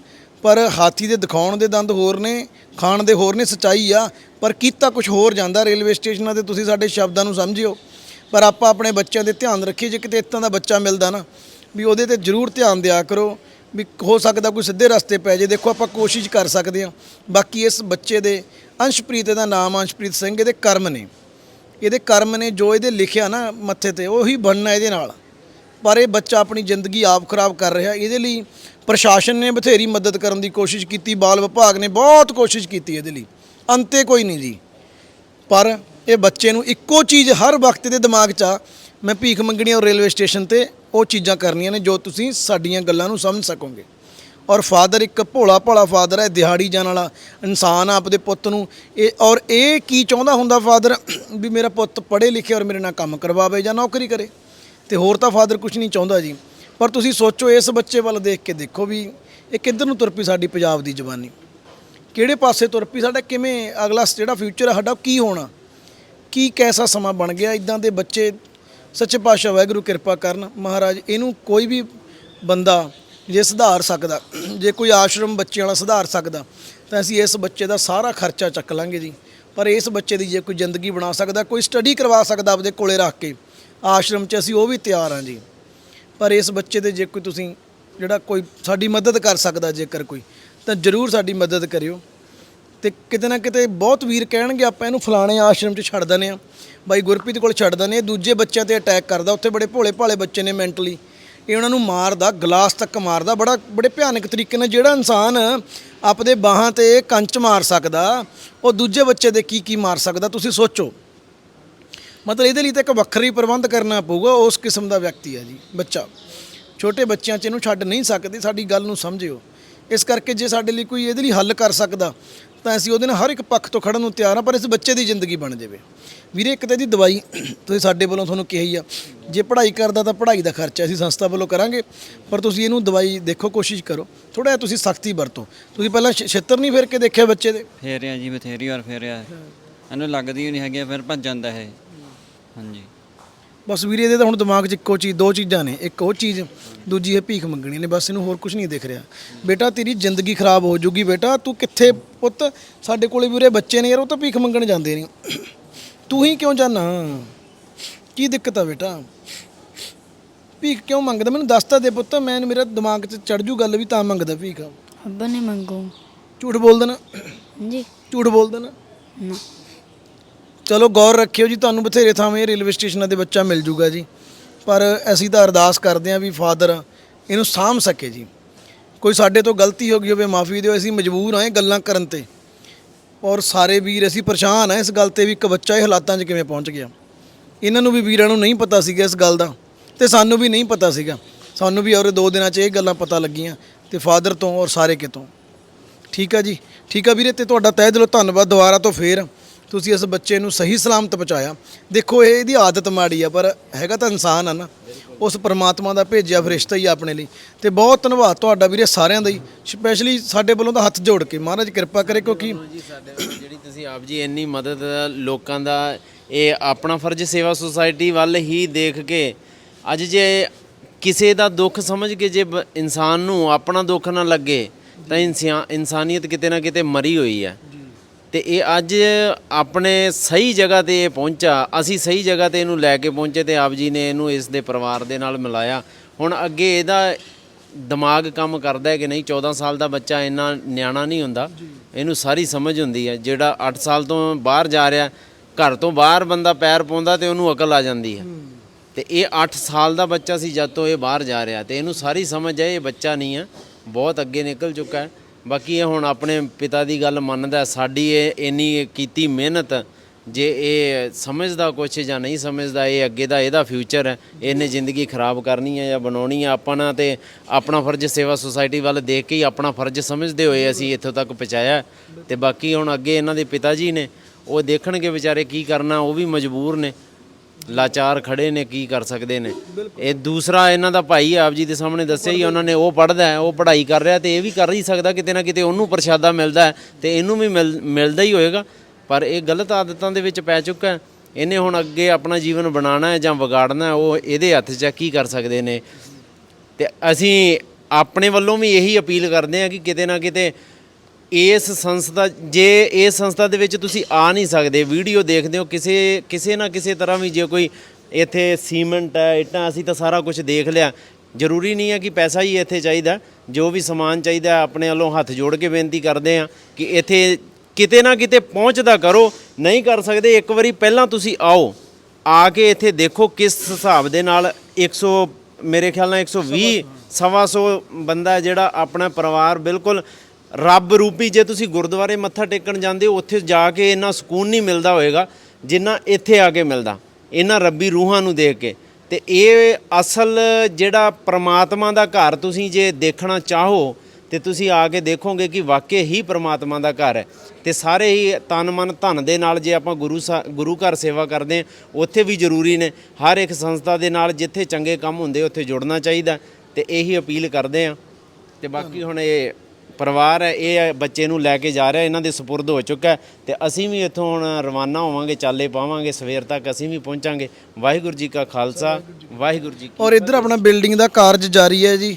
ਪਰ ਹਾਥੀ ਦੇ ਦਿਖਾਉਣ ਦੇ ਦੰਦ ਹੋਰ ਨੇ, ਖਾਣ ਦੇ ਹੋਰ ਨੇ, ਸਚਾਈ ਆ। ਪਰ ਕੀਤਾ ਕੁਝ ਹੋਰ ਜਾਂਦਾ ਰੇਲਵੇ ਸਟੇਸ਼ਨਾਂ ਤੇ, ਤੁਸੀਂ ਸਾਡੇ ਸ਼ਬਦਾਂ ਨੂੰ ਸਮਝਿਓ। ਪਰ ਆਪਾਂ ਆਪਣੇ ਬੱਚਿਆਂ ਦੇ ਧਿਆਨ ਰੱਖੀਏ, ਜੇ ਕਿਤੇ ਇਤਾਂ ਦਾ ਬੱਚਾ ਮਿਲਦਾ ਨਾ, ਵੀ ਉਹਦੇ ਤੇ ਜ਼ਰੂਰ ਧਿਆਨ ਦਿਆ ਕਰੋ, ਵੀ ਹੋ ਸਕਦਾ ਕੋਈ ਸਿੱਧੇ ਰਸਤੇ ਪੈ ਜੇ ਦੇਖੋ, ਆਪਾਂ ਕੋਸ਼ਿਸ਼ ਕਰ ਸਕਦੇ ਹਾਂ। ਬਾਕੀ ਇਸ ਬੱਚੇ ਦੇ, ਅੰਸ਼ਪ੍ਰੀਤ ਦਾ ਨਾਮ ਅੰਸ਼ਪ੍ਰੀਤ ਸਿੰਘ, ਇਹਦੇ ਕਰਮ ਨੇ। ਇਹਦੇ ਕਰਮ ਨੇ ਜੋ ਇਹਦੇ ਲਿਖਿਆ ਨਾ ਮੱਥੇ ਤੇ, ਉਹੀ ਬਣਨਾ ਇਹਦੇ ਨਾਲ। ਪਰ ਇਹ ਬੱਚਾ ਆਪਣੀ ਜ਼ਿੰਦਗੀ ਆਪ ਖਰਾਬ ਕਰ ਰਿਹਾ। ਇਹਦੇ ਲਈ ਪ੍ਰਸ਼ਾਸਨ ਨੇ ਬਥੇਰੀ ਮਦਦ ਕਰਨ ਦੀ ਕੋਸ਼ਿਸ਼ ਕੀਤੀ, ਬਾਲ ਵਿਭਾਗ ਨੇ ਬਹੁਤ ਕੋਸ਼ਿਸ਼ ਕੀਤੀ ਇਹਦੇ ਲਈ। ਅੰਤੇ ਕੋਈ ਨਹੀਂ ਜੀ। ਪਰ ਇਹ ਬੱਚੇ ਨੂੰ ਇੱਕੋ ਚੀਜ਼ ਹਰ ਵਕਤ ਦੇ ਦਿਮਾਗ 'ਚ ਆ, ਮੈਂ ਭੀਖ ਮੰਗਣੀ ਔਰ ਰੇਲਵੇ ਸਟੇਸ਼ਨ ਤੇ, ਉਹ ਚੀਜ਼ਾਂ ਕਰਨੀਆਂ ਨੇ ਜੋ ਤੁਸੀਂ ਸਾਡੀਆਂ ਗੱਲਾਂ ਨੂੰ ਸਮਝ ਸਕੋਗੇ। ਔਰ ਫਾਦਰ ਇੱਕ ਭੋਲਾ ਭਾਲਾ ਫਾਦਰ ਹੈ ਦਿਹਾੜੀ ਜਾਣ ਵਾਲਾ ਇਨਸਾਨ ਆ ਆਪਦੇ ਪੁੱਤ ਨੂੰ। ਇਹ ਔਰ ਇਹ ਕੀ ਚਾਹੁੰਦਾ ਹੁੰਦਾ ਫਾਦਰ ਵੀ ਮੇਰਾ ਪੁੱਤ ਪੜ੍ਹੇ ਲਿਖੇ ਔਰ ਮੇਰੇ ਨਾਲ ਕੰਮ ਕਰਵਾਵੇ ਜਾਂ ਨੌਕਰੀ ਕਰੇ? ਤੇ ਹੋਰ ਤਾਂ ਫਾਦਰ ਕੁਝ ਨਹੀਂ ਚਾਹੁੰਦਾ ਜੀ। ਪਰ ਤੁਸੀਂ ਸੋਚੋ, ਇਸ ਬੱਚੇ ਵੱਲ ਦੇਖ ਕੇ ਦੇਖੋ ਵੀ ਇਹ ਕਿੱਧਰ ਨੂੰ ਤੁਰ ਪਈ ਸਾਡੀ ਪੰਜਾਬ ਦੀ ਜਵਾਨੀ। ਕਿਹੜੇ ਪਾਸੇ ਤੁਰ ਪਈ, ਸਾਡਾ ਕਿਵੇਂ ਅਗਲਾ ਜਿਹੜਾ ਫਿਊਚਰ ਹੈ ਸਾਡਾ ਉਹ ਕੀ ਹੋਣਾ? ਕੀ ਕੈਸਾ ਸਮਾਂ ਬਣ ਗਿਆ? ਇਦਾਂ ਦੇ ਬੱਚੇ ਸੱਚੇ ਪਾਤਸ਼ਾਹ ਵਾਹਿਗੁਰੂ ਕਿਰਪਾ ਕਰਨ, ਮਹਾਰਾਜ ਇਹਨੂੰ ਕੋਈ ਵੀ ਬੰਦਾ ਜੇ ਸੁਧਾਰ ਸਕਦਾ, ਜੇ ਕੋਈ ਆਸ਼ਰਮ ਬੱਚਿਆਂ ਵਾਲਾ ਸੁਧਾਰ ਸਕਦਾ, ਤਾਂ ਅਸੀਂ ਇਸ ਬੱਚੇ ਦਾ ਸਾਰਾ ਖਰਚਾ ਚੱਕ ਲਾਂਗੇ ਜੀ। ਪਰ ਇਸ ਬੱਚੇ ਦੀ ਜੇ ਕੋਈ ਜ਼ਿੰਦਗੀ ਬਣਾ ਸਕਦਾ, ਕੋਈ ਸਟੱਡੀ ਕਰਵਾ ਸਕਦਾ ਆਪਦੇ ਕੋਲੇ ਰੱਖ ਕੇ, ਆਸ਼ਰਮ 'ਚ ਅਸੀਂ ਉਹ ਵੀ ਤਿਆਰ ਹਾਂ ਜੀ। ਪਰ ਇਸ ਬੱਚੇ ਦੇ ਜੇ ਕੋਈ ਤੁਸੀਂ ਜਿਹੜਾ ਕੋਈ ਸਾਡੀ ਮਦਦ ਕਰ ਸਕਦਾ ਜੇਕਰ ਕੋਈ, ਤਾਂ ਜਰੂਰ ਸਾਡੀ ਮਦਦ ਕਰਿਓ। ਤੇ ਕਿਤੇ ਨਾ ਕਿਤੇ ਬਹੁਤ ਵੀਰ ਕਹਿਣਗੇ, ਆਪਾਂ ਇਹਨੂੰ ਫਲਾਣੇ ਆਸ਼ਰਮ 'ਚ ਛੱਡ ਦਨੇ ਆ ਬਾਈ ਗੁਰਪ੍ਰੀਤ ਕੋਲ ਛੱਡ ਦਨੇ ਦੂਜੇ ਬੱਚਿਆਂ ਤੇ ਅਟੈਕ ਕਰਦਾ, ਉੱਥੇ ਬੜੇ ਭੋਲੇ ਭਾਲੇ ਬੱਚੇ ਨੇ ਮੈਂਟਲੀ ਇਹ ਉਹਨਾਂ ਨੂੰ ਮਾਰਦਾ, ਗਲਾਸ ਤੱਕ ਮਾਰਦਾ, ਬੜਾ, ਬੜੇ ਭਿਆਨਕ ਤਰੀਕੇ ਨਾਲ ਜਿਹੜਾ ਇਨਸਾਨ ਆਪਦੇ ਬਾਹਾਂ ਤੇ ਕੰਚ ਮਾਰ ਸਕਦਾ, ਉਹ ਦੂਜੇ ਬੱਚੇ ਦੇ ਕੀ ਕੀ ਮਾਰ ਸਕਦਾ, ਤੁਸੀਂ ਸੋਚੋ। ਮਤਲਬ ਇਹਦੇ ਲਈ ਤਾਂ ਇੱਕ ਵੱਖਰੀ ਪ੍ਰਬੰਧ ਕਰਨਾ ਪਊਗਾ, ਉਸ ਕਿਸਮ ਦਾ ਵਿਅਕਤੀ ਹੈ ਜੀ, ਬੱਚਾ। ਛੋਟੇ ਬੱਚਿਆਂ 'ਚ ਇਹਨੂੰ ਛੱਡ ਨਹੀਂ ਸਕਦੇ, ਸਾਡੀ ਗੱਲ ਨੂੰ ਸਮਝਿਓ। ਇਸ ਕਰਕੇ ਜੇ ਸਾਡੇ ਲਈ ਕੋਈ ਇਹਦੇ ਲਈ ਹੱਲ ਕਰ ਸਕਦਾ, ਤਾਂ ਅਸੀਂ ਉਹਦੇ ਨਾਲ ਹਰ ਇੱਕ ਪੱਖ ਤੋਂ ਖੜਨ ਨੂੰ ਤਿਆਰ ਹਾਂ, ਪਰ ਇਸ ਬੱਚੇ ਦੀ ਜ਼ਿੰਦਗੀ ਬਣ ਜਾਵੇ। ਵੀਰੇ, ਇੱਕ ਤਾਂ ਇਹਦੀ ਦਵਾਈ ਤੁਸੀਂ ਸਾਡੇ ਵੱਲੋਂ ਤੁਹਾਨੂੰ ਕਿਹਾ ਹੀ ਆ, ਜੇ ਪੜ੍ਹਾਈ ਕਰਦਾ ਤਾਂ ਪੜ੍ਹਾਈ ਦਾ ਖਰਚਾ ਅਸੀਂ ਸੰਸਥਾ ਵੱਲੋਂ ਕਰਾਂਗੇ, ਪਰ ਤੁਸੀਂ ਇਹਨੂੰ ਦਵਾਈ ਦੇਖੋ, ਕੋਸ਼ਿਸ਼ ਕਰੋ। ਥੋੜਾ ਜਿਹਾ ਤੁਸੀਂ ਸਖਤੀ ਵਰਤੋ। ਤੁਸੀਂ ਪਹਿਲਾਂ ਛੇਤਰ ਨਹੀਂ ਫੇਰ ਕੇ ਦੇਖਿਆ ਬੱਚੇ ਦੇ? ਫੇਰਿਆ ਜੀ, ਬਥੇਰੀ ਵਾਰ ਫੇਰਿਆ। ਇਹਨੂੰ ਲੱਗਦੀ ਨਹੀਂ ਹੈਗੀ, ਫਿਰ ਭੱਜ ਜਾਂਦਾ ਹੈ ਹਾਂਜੀ। ਬਸ ਵੀਰੇ ਇਹਦੇ ਤਾਂ ਹੁਣ ਦਿਮਾਗ 'ਚ ਇੱਕੋ ਚੀਜ਼ ਦੋ ਚੀਜ਼ਾਂ ਨੇ। ਇੱਕ ਉਹ ਚੀਜ਼ ਦੂਜੀ ਹੈ ਭੀਖ ਮੰਗਣੀ ਨੇ। ਬਸ ਇਹਨੂੰ ਹੋਰ ਕੁਝ ਨਹੀਂ ਦਿਖ ਰਿਹਾ। ਬੇਟਾ ਤੇਰੀ ਜ਼ਿੰਦਗੀ ਖਰਾਬ ਹੋ ਜਾਊਗੀ ਬੇਟਾ। ਤੂੰ ਕਿੱਥੇ ਪੁੱਤ? ਸਾਡੇ ਕੋਲੇ ਵੀ ਉਰੇ ਬੱਚੇ ਨੇ ਯਾਰ ਉਹ ਤਾਂ ਭੀਖ ਮੰਗਣ ਜਾਂਦੇ ਨੇ। ਤੂੰ ਹੀ ਕਿਉਂ ਜਾਣਾ ਕੀ ਦਿੱਕਤ ਆ ਬੇਟਾ? ਭੀਖ ਕਿਉਂ ਮੰਗਦਾ? ਮੈਨੂੰ ਦੱਸ ਤਾਂ ਦੇ ਪੁੱਤ। ਮੈਂ ਮੇਰਾ ਦਿਮਾਗ 'ਚ ਚੜ ਜੂ ਗੱਲ ਵੀ ਤਾਂ ਮੰਗਦਾ ਭੀਖ। ਅੱਬਾ ਨੇ ਮੰਗੂ। ਝੂਠ ਬੋਲ ਦੇਣਾ ਜੀ ਝੂਠ ਬੋਲ ਦੇਣਾ ਨਾ। ਚਲੋ ਗੌਰ ਰੱਖਿਓ ਜੀ, ਤੁਹਾਨੂੰ ਬਥੇਰੇ ਥਾਵੇਂ ਰੇਲਵੇ ਸਟੇਸ਼ਨਾਂ ਤੇ ਬੱਚਾ ਮਿਲ ਜੂਗਾ ਜੀ। ਪਰ ਅਸੀਂ ਤਾਂ ਅਰਦਾਸ ਕਰਦੇ ਹਾਂ ਵੀ ਫਾਦਰ ਇਹਨੂੰ ਸਾਂਭ ਸਕੇ ਜੀ। ਕੋਈ ਸਾਡੇ ਤੋਂ ਗਲਤੀ ਹੋ ਗਈ ਹੋਵੇ, ਮਾਫੀ ਦਿਓ, ਅਸੀਂ ਮਜਬੂਰ ਹਾਂ ਇਹ ਗੱਲਾਂ ਕਰਨ ਤੇ। ਔਰ ਸਾਰੇ ਵੀਰ, ਅਸੀਂ ਪਰੇਸ਼ਾਨ ਆ ਇਸ ਗੱਲ ਤੇ ਵੀ ਇੱਕ ਬੱਚਾ ਇਹ ਹਾਲਾਤਾਂ 'ਚ ਕਿਵੇਂ ਪਹੁੰਚ ਗਿਆ। ਇਹਨਾਂ ਨੂੰ ਵੀ ਵੀਰਾਂ ਨੂੰ ਨਹੀਂ ਪਤਾ ਸੀਗਾ ਇਸ ਗੱਲ ਦਾ ਤੇ ਸਾਨੂੰ ਵੀ ਨਹੀਂ ਪਤਾ ਸੀਗਾ। ਸਾਨੂੰ ਵੀ ਔਰ ਦੋ ਦਿਨਾਂ 'ਚ ਇਹ ਗੱਲਾਂ ਪਤਾ ਲੱਗੀਆਂ ਤੇ ਫਾਦਰ ਤੋਂ ਔਰ ਸਾਰੇ ਕਿਤੋਂ। ਠੀਕ ਆ ਜੀ। ਠੀਕ ਆ ਵੀਰੇ, ਤੇ ਤੁਹਾਡਾ ਤਹਿ ਦਿਲੋਂ ਧੰਨਵਾਦ, ਦੁਬਾਰਾ ਤੋਂ ਫੇਰ ਤੁਸੀਂ ਇਸ ਬੱਚੇ ਨੂੰ ਸਹੀ ਸਲਾਮਤ ਪਹੁੰਚਾਇਆ। ਦੇਖੋ, ਇਹ ਇਹਦੀ ਆਦਤ ਮਾੜੀ ਆ, ਪਰ ਹੈਗਾ ਤਾਂ ਇਨਸਾਨ ਆ ਨਾ। ਉਸ ਪਰਮਾਤਮਾ ਦਾ ਭੇਜਿਆ ਫਰਿਸ਼ਤਾ ਹੀ ਆ ਆਪਣੇ ਲਈ। ਤੇ ਬਹੁਤ ਧੰਨਵਾਦ ਤੁਹਾਡਾ ਵੀਰੇ ਸਾਰਿਆਂ ਦਾ ਹੀ, ਸਪੈਸ਼ਲੀ ਸਾਡੇ ਵੱਲੋਂ ਤਾਂ ਹੱਥ ਜੋੜ ਕੇ। ਮਹਾਰਾਜ ਕਿਰਪਾ ਕਰੇ ਕਿਉਂਕਿ ਸਾਡੇ ਵੱਲ ਜਿਹੜੀ ਤੁਸੀਂ ਆਪ ਜੀ ਇੰਨੀ ਮਦਦ ਲੋਕਾਂ ਦਾ, ਇਹ ਆਪਣਾ ਫਰਜ਼ ਸੇਵਾ ਸੁਸਾਇਟੀ ਵੱਲ ਹੀ ਦੇਖ ਕੇ, ਅੱਜ ਜੇ ਕਿਸੇ ਦਾ ਦੁੱਖ ਸਮਝ ਕੇ ਜੇ ਇਨਸਾਨ ਨੂੰ ਆਪਣਾ ਦੁੱਖ ਨਾ ਲੱਗੇ, ਤਾਂ ਇਨਸਿਆ- ਇਨਸਾਨੀਅਤ ਕਿਤੇ ਨਾ ਕਿਤੇ ਮਰੀ ਹੋਈ ਹੈ। ਤੇ ਇਹ ਅੱਜ ਆਪਣੇ ਸਹੀ ਜਗ੍ਹਾ ਤੇ ਇਹ ਪਹੁੰਚਾ। ਅਸੀਂ ਸਹੀ ਜਗ੍ਹਾ ਤੇ ਇਹਨੂੰ ਲੈ ਕੇ ਪਹੁੰਚੇ ਤੇ ਆਪ ਜੀ ਨੇ ਇਹਨੂੰ ਇਸ ਦੇ ਪਰਿਵਾਰ ਦੇ ਨਾਲ ਮਿਲਾਇਆ। ਹੁਣ ਅੱਗੇ ਇਹਦਾ ਦਿਮਾਗ ਕੰਮ ਕਰਦਾ ਹੈ ਕਿ ਨਹੀਂ 14 ਸਾਲ ਦਾ ਬੱਚਾ ਇੰਨਾ ਨਿਆਣਾ ਨਹੀਂ ਹੁੰਦਾ। ਇਹਨੂੰ ਸਾਰੀ ਸਮਝ ਹੁੰਦੀ ਹੈ ਜਿਹੜਾ 8 ਸਾਲ ਤੋਂ ਬਾਹਰ ਜਾ ਰਿਹਾ ਘਰ ਤੋਂ ਬਾਹਰ ਬੰਦਾ ਪੈਰ ਪਾਉਂਦਾ ਤੇ ਉਹਨੂੰ ਅਕਲ ਆ ਜਾਂਦੀ ਹੈ। ਤੇ ਇਹ 8 ਸਾਲ ਦਾ ਬੱਚਾ ਸੀ ਜਦ ਤੋਂ ਇਹ ਬਾਹਰ ਜਾ ਰਿਹਾ ਤੇ ਇਹਨੂੰ ਸਾਰੀ ਸਮਝ ਹੈ ਇਹ ਬੱਚਾ ਨਹੀਂ ਹੈ ਬਹੁਤ ਅੱਗੇ ਨਿਕਲ ਚੁੱਕਾ ਹੈ। ਬਾਕੀ ਇਹ ਹੁਣ ਆਪਣੇ ਪਿਤਾ ਦੀ ਗੱਲ ਮੰਨਦਾ, ਸਾਡੀ ਇਹ ਇੰਨੀ ਕੀਤੀ ਮਿਹਨਤ, ਜੇ ਇਹ ਸਮਝਦਾ ਕੁਛ ਜਾਂ ਨਹੀਂ ਸਮਝਦਾ, ਇਹ ਅੱਗੇ ਦਾ ਇਹਦਾ ਫਿਊਚਰ ਹੈ, ਇਹਨੇ ਜ਼ਿੰਦਗੀ ਖਰਾਬ ਕਰਨੀ ਹੈ ਜਾਂ ਬਣਾਉਣੀ ਹੈ, ਆਪਾਂ ਨਾ ਤੇ ਆਪਣਾ ਫਰਜ਼ ਸੇਵਾ ਸੁਸਾਇਟੀ ਵੱਲ ਦੇਖ ਕੇ ਹੀ ਆਪਣਾ ਫਰਜ਼ ਸਮਝਦੇ ਹੋਏ ਅਸੀਂ ਇੱਥੋਂ ਤੱਕ ਪਹੁੰਚਾਇਆ। ਤੇ ਬਾਕੀ ਹੁਣ ਅੱਗੇ ਇਹਨਾਂ ਦੇ ਪਿਤਾ ਜੀ ਨੇ, ਉਹ ਦੇਖਣਗੇ ਵਿਚਾਰੇ ਕੀ ਕਰਨਾ, ਉਹ ਵੀ ਮਜਬੂਰ ਨੇ। ਲਾਚਾਰ ਖੜੇ ਨੇ, ਕੀ ਕਰ ਸਕਦੇ ਨੇ। ਇਹ ਦੂਸਰਾ ਇਹਨਾਂ ਦਾ ਭਾਈ ਆਪ ਜੀ ਦੇ ਸਾਹਮਣੇ ਦੱਸਿਆ ਹੀ, ਉਹਨਾਂ ਨੇ ਉਹ ਪੜਦਾ ਹੈ, ਉਹ ਪੜ੍ਹਾਈ ਕਰ ਰਿਹਾ ਤੇ ਇਹ ਵੀ ਕਰ ਹੀ ਸਕਦਾ, ਕਿਤੇ ਨਾ ਕਿਤੇ ਉਹਨੂੰ ਪ੍ਰਸ਼ਾਦਾ ਮਿਲਦਾ ਹੈ ਤੇ ਇਹਨੂੰ ਵੀ ਮਿਲ- ਮਿਲਦਾ ਹੀ ਹੋਏਗਾ। ਪਰ ਇਹ ਗਲਤ ਆਦਤਾਂ ਦੇ ਵਿੱਚ ਪੈ ਚੁੱਕਾ ਹੈ। ਇਹਨੇ ਹੁਣ ਅੱਗੇ ਆਪਣਾ ਜੀਵਨ ਬਣਾਉਣਾ ਹੈ ਜਾਂ ਵਿਗਾੜਨਾ ਹੈ, ਉਹ ਇਹਦੇ ਹੱਥ 'ਚ ਕੀ ਕਰ ਸਕਦੇ ਨੇ। ਤੇ ਅਸੀਂ ਆਪਣੇ ਵੱਲੋਂ ਵੀ ਇਹੀ ਅਪੀਲ ਕਰਦੇ ਹਾਂ ਕਿ ਕਿਤੇ ਨਾ ਕਿਤੇ ਇਸ ਸੰਸਥਾ, ਜੇ ਇਸ ਸੰਸਥਾ ਦੇ ਵਿੱਚ ਤੁਸੀਂ ਆ ਨਹੀਂ ਸਕਦੇ, ਵੀਡੀਓ ਦੇਖਦੇ ਹੋ, ਕਿਸੇ ਕਿਸੇ ਨਾ ਕਿਸੇ ਤਰ੍ਹਾਂ ਵੀ ਜੇ ਕੋਈ ਇੱਥੇ ਸੀਮੈਂਟ ਹੈ, ਇੱਟਾਂ, ਅਸੀਂ ਤਾਂ ਸਾਰਾ ਕੁਝ ਦੇਖ ਲਿਆ। ਜ਼ਰੂਰੀ ਨਹੀਂ ਹੈ ਕਿ ਪੈਸਾ ਹੀ ਇੱਥੇ ਚਾਹੀਦਾ, ਜੋ ਵੀ ਸਮਾਨ ਚਾਹੀਦਾ ਆਪਣੇ ਵੱਲੋਂ ਹੱਥ ਜੋੜ ਕੇ ਬੇਨਤੀ ਕਰਦੇ ਹਾਂ ਕਿ ਇੱਥੇ ਕਿਤੇ ਨਾ ਕਿਤੇ ਪਹੁੰਚਦਾ ਕਰੋ, ਨਹੀਂ ਕਰ ਸਕਦੇ, ਇੱਕ ਵਾਰੀ ਪਹਿਲਾਂ ਤੁਸੀਂ ਆਓ, ਆ ਕੇ ਇੱਥੇ ਦੇਖੋ ਕਿਸ ਹਿਸਾਬ ਦੇ ਨਾਲ 100 ਮੇਰੇ ਖਿਆਲ ਨਾਲ 120 ਸਵਾ ਸੌ ਬੰਦਾ ਜਿਹੜਾ ਆਪਣਾ ਪਰਿਵਾਰ ਬਿਲਕੁਲ ਰੱਬ ਰੂਪੀ ਜੇ ਤੁਸੀਂ ਗੁਰਦੁਆਰੇ ਮੱਥਾ ਟੇਕਣ ਜਾਂਦੇ ਹੋ, ਉੱਥੇ ਜਾ ਕੇ ਇੰਨਾ ਸਕੂਨ ਨਹੀਂ ਮਿਲਦਾ ਹੋਏਗਾ ਜਿੰਨਾ ਇੱਥੇ ਆ ਕੇ ਮਿਲਦਾ। ਇਹਨਾਂ ਰੱਬੀ ਰੂਹਾਂ ਨੂੰ ਦੇਖ ਕੇ। ਤੇ ਇਹ ਅਸਲ ਜਿਹੜਾ ਪ੍ਰਮਾਤਮਾ ਦਾ ਘਰ ਤੁਸੀਂ ਜੇ ਦੇਖਣਾ ਚਾਹੋ, ਤੇ ਤੁਸੀਂ ਆ ਕੇ ਦੇਖੋਗੇ ਕਿ ਵਾਕਿਆ ਹੀ ਪ੍ਰਮਾਤਮਾ ਦਾ ਘਰ ਹੈ। ਤੇ ਸਾਰੇ ਹੀ ਤਨ ਮਨ ਧਨ ਦੇ ਨਾਲ ਜੇ ਆਪਾਂ ਗੁਰੂ ਸਾ- ਗੁਰੂ ਘਰ ਸੇਵਾ ਕਰਦੇ ਹਾਂ, ਉੱਥੇ ਵੀ ਜ਼ਰੂਰੀ ਨੇ। ਹਰ ਇੱਕ ਸੰਸਥਾ ਦੇ ਨਾਲ ਜਿੱਥੇ ਚੰਗੇ ਕੰਮ ਹੁੰਦੇ, ਉੱਥੇ ਜੁੜਨਾ ਚਾਹੀਦਾ। ਤੇ ਇਹੀ ਅਪੀਲ ਕਰਦੇ ਆ ਤੇ ਬਾਕੀ ਹੁਣ ਇਹ ਪਰਿਵਾਰ ਹੈ ਇਹ ਬੱਚੇ ਨੂੰ ਲੈ ਕੇ ਜਾ ਰਿਹਾ ਇਹਨਾਂ ਦੇ ਸਪੁਰਦ ਹੋ ਚੁੱਕਾ ਹੈ ਤੇ ਅਸੀਂ ਵੀ ਇੱਥੋਂ ਹੁਣ ਰਵਾਨਾ ਹੋਵਾਂਗੇ ਚਾਲੇ ਪਾਵਾਂਗੇ ਸਵੇਰ ਤੱਕ ਅਸੀਂ ਵੀ ਪਹੁੰਚਾਂਗੇ। ਵਾਹਿਗੁਰੂ ਜੀ ਕਾ ਖਾਲਸਾ ਵਾਹਿਗੁਰੂ ਜੀ ਕੀ ਔਰ ਇੱਧਰ ਆਪਣਾ ਬਿਲਡਿੰਗ ਦਾ ਕਾਰਜ ਜਾਰੀ ਹੈ ਜੀ।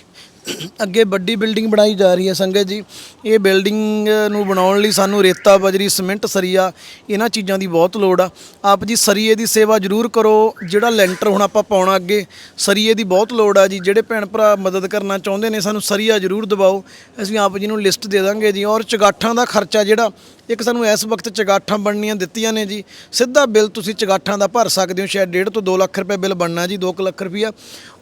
ਅੱਗੇ ਵੱਡੀ ਬਿਲਡਿੰਗ ਬਣਾਈ ਜਾ ਰਹੀ ਹੈ ਸੰਗਤ ਜੀ। ਇਹ ਬਿਲਡਿੰਗ ਨੂੰ ਬਣਾਉਣ ਲਈ ਸਾਨੂੰ ਰੇਤਾ, ਬਜਰੀ, ਸਿਮੈਂਟ, ਸਰੀਆ, ਇਹਨਾਂ ਚੀਜ਼ਾਂ ਦੀ ਬਹੁਤ ਲੋੜ ਆ। ਆਪ ਜੀ ਸਰੀਏ ਦੀ ਸੇਵਾ ਜ਼ਰੂਰ ਕਰੋ। ਜਿਹੜਾ ਲੈਂਟਰ ਹੁਣ ਆਪਾਂ ਪਾਉਣਾ ਅੱਗੇ, ਸਰੀਏ ਦੀ ਬਹੁਤ ਲੋੜ ਆ ਜੀ। ਜਿਹੜੇ ਭੈਣ ਭਰਾ ਮਦਦ ਕਰਨਾ ਚਾਹੁੰਦੇ ਨੇ, ਸਾਨੂੰ ਸਰੀਆ ਜ਼ਰੂਰ ਦਿਵਾਓ। ਅਸੀਂ ਆਪ ਜੀ ਨੂੰ ਲਿਸਟ ਦੇ ਦਾਂਗੇ ਜੀ। ਔਰ ਚਗਾਠਾਂ ਦਾ ਖਰਚਾ ਜਿਹੜਾ ਇੱਕ ਸਾਨੂੰ ਇਸ ਵਕਤ ਚਗਾਠਾਂ ਬਣਨੀਆਂ ਦਿੱਤੀਆਂ ਨੇ ਜੀ। ਸਿੱਧਾ ਬਿੱਲ ਤੁਸੀਂ ਚਗਾਠਾਂ ਦਾ ਭਰ ਸਕਦੇ ਹੋ, ਸ਼ਾਇਦ 1.5 ਤੋਂ 2 ਲੱਖ ਰੁਪਏ ਬਿੱਲ ਬਣਨਾ ਜੀ 2 ਲੱਖ ਰੁਪਈਆ।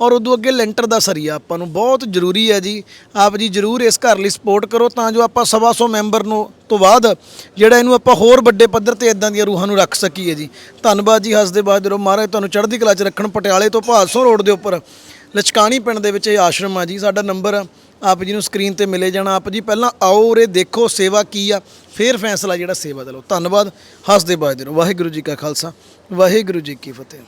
ਔਰ ਉਦੋਂ ਅੱਗੇ ਲੈਂਟਰ ਦਾ ਸਰੀਆ ਆਪਾਂ ਨੂੰ ਬਹੁਤ ਜ਼ਰੂਰੀ ਹੈ ਜੀ। ਆਪ ਜੀ ਜ਼ਰੂਰ ਇਸ ਘਰ ਲਈ ਸਪੋਰਟ ਕਰੋ, ਤਾਂ ਜੋ ਆਪਾਂ ਸਵਾ ਸੌ ਮੈਂਬਰ ਨੂੰ ਤੋਂ ਬਾਅਦ ਜਿਹੜਾ ਇਹਨੂੰ ਆਪਾਂ ਹੋਰ ਵੱਡੇ ਪੱਧਰ ਤੇ ਇਦਾਂ ਦੀਆਂ ਰੂਹਾਂ ਨੂੰ ਰੱਖ ਸਕੀਏ ਜੀ। ਧੰਨਵਾਦ ਜੀ, ਹੱਸਦੇ ਬਾਦ ਰਹੋ। ਮਹਾਰਾਜ ਤੁਹਾਨੂੰ ਚੜ੍ਹਦੀ ਕਲਾ 'ਚ ਰੱਖਣ, ਪਟਿਆਲੇ ਤੋਂ ਭਾਦਸੋਂ ਰੋਡ ਦੇ ਉੱਪਰ, ਲਚਕਾਣੀ ਪਿੰਡ ਦੇ ਵਿੱਚ ਇਹ ਆਸ਼ਰਮ ਆ ਜੀ। ਸਾਡਾ ਨੰਬਰ ਆਪ ਜੀ ਨੂੰ ਸਕਰੀਨ ਤੇ ਮਿਲੇ ਜਾਣਾ। ਆਪ ਜੀ ਪਹਿਲਾਂ ਆਓ ਉਰੇ, ਦੇਖੋ ਸੇਵਾ ਕੀ ਆ, ਫਿਰ ਫੈਸਲਾ ਜਿਹੜਾ ਸੇਵਾ ਦਾ ਲਓ। ਧੰਨਵਾਦ, ਹੱਸਦੇ ਬਾਦ ਰਹੋ। ਵਾਹਿਗੁਰੂ ਜੀ ਕਾ ਖਾਲਸਾ, ਵਾਹਿਗੁਰੂ ਜੀ ਕੀ ਫਤਿਹ।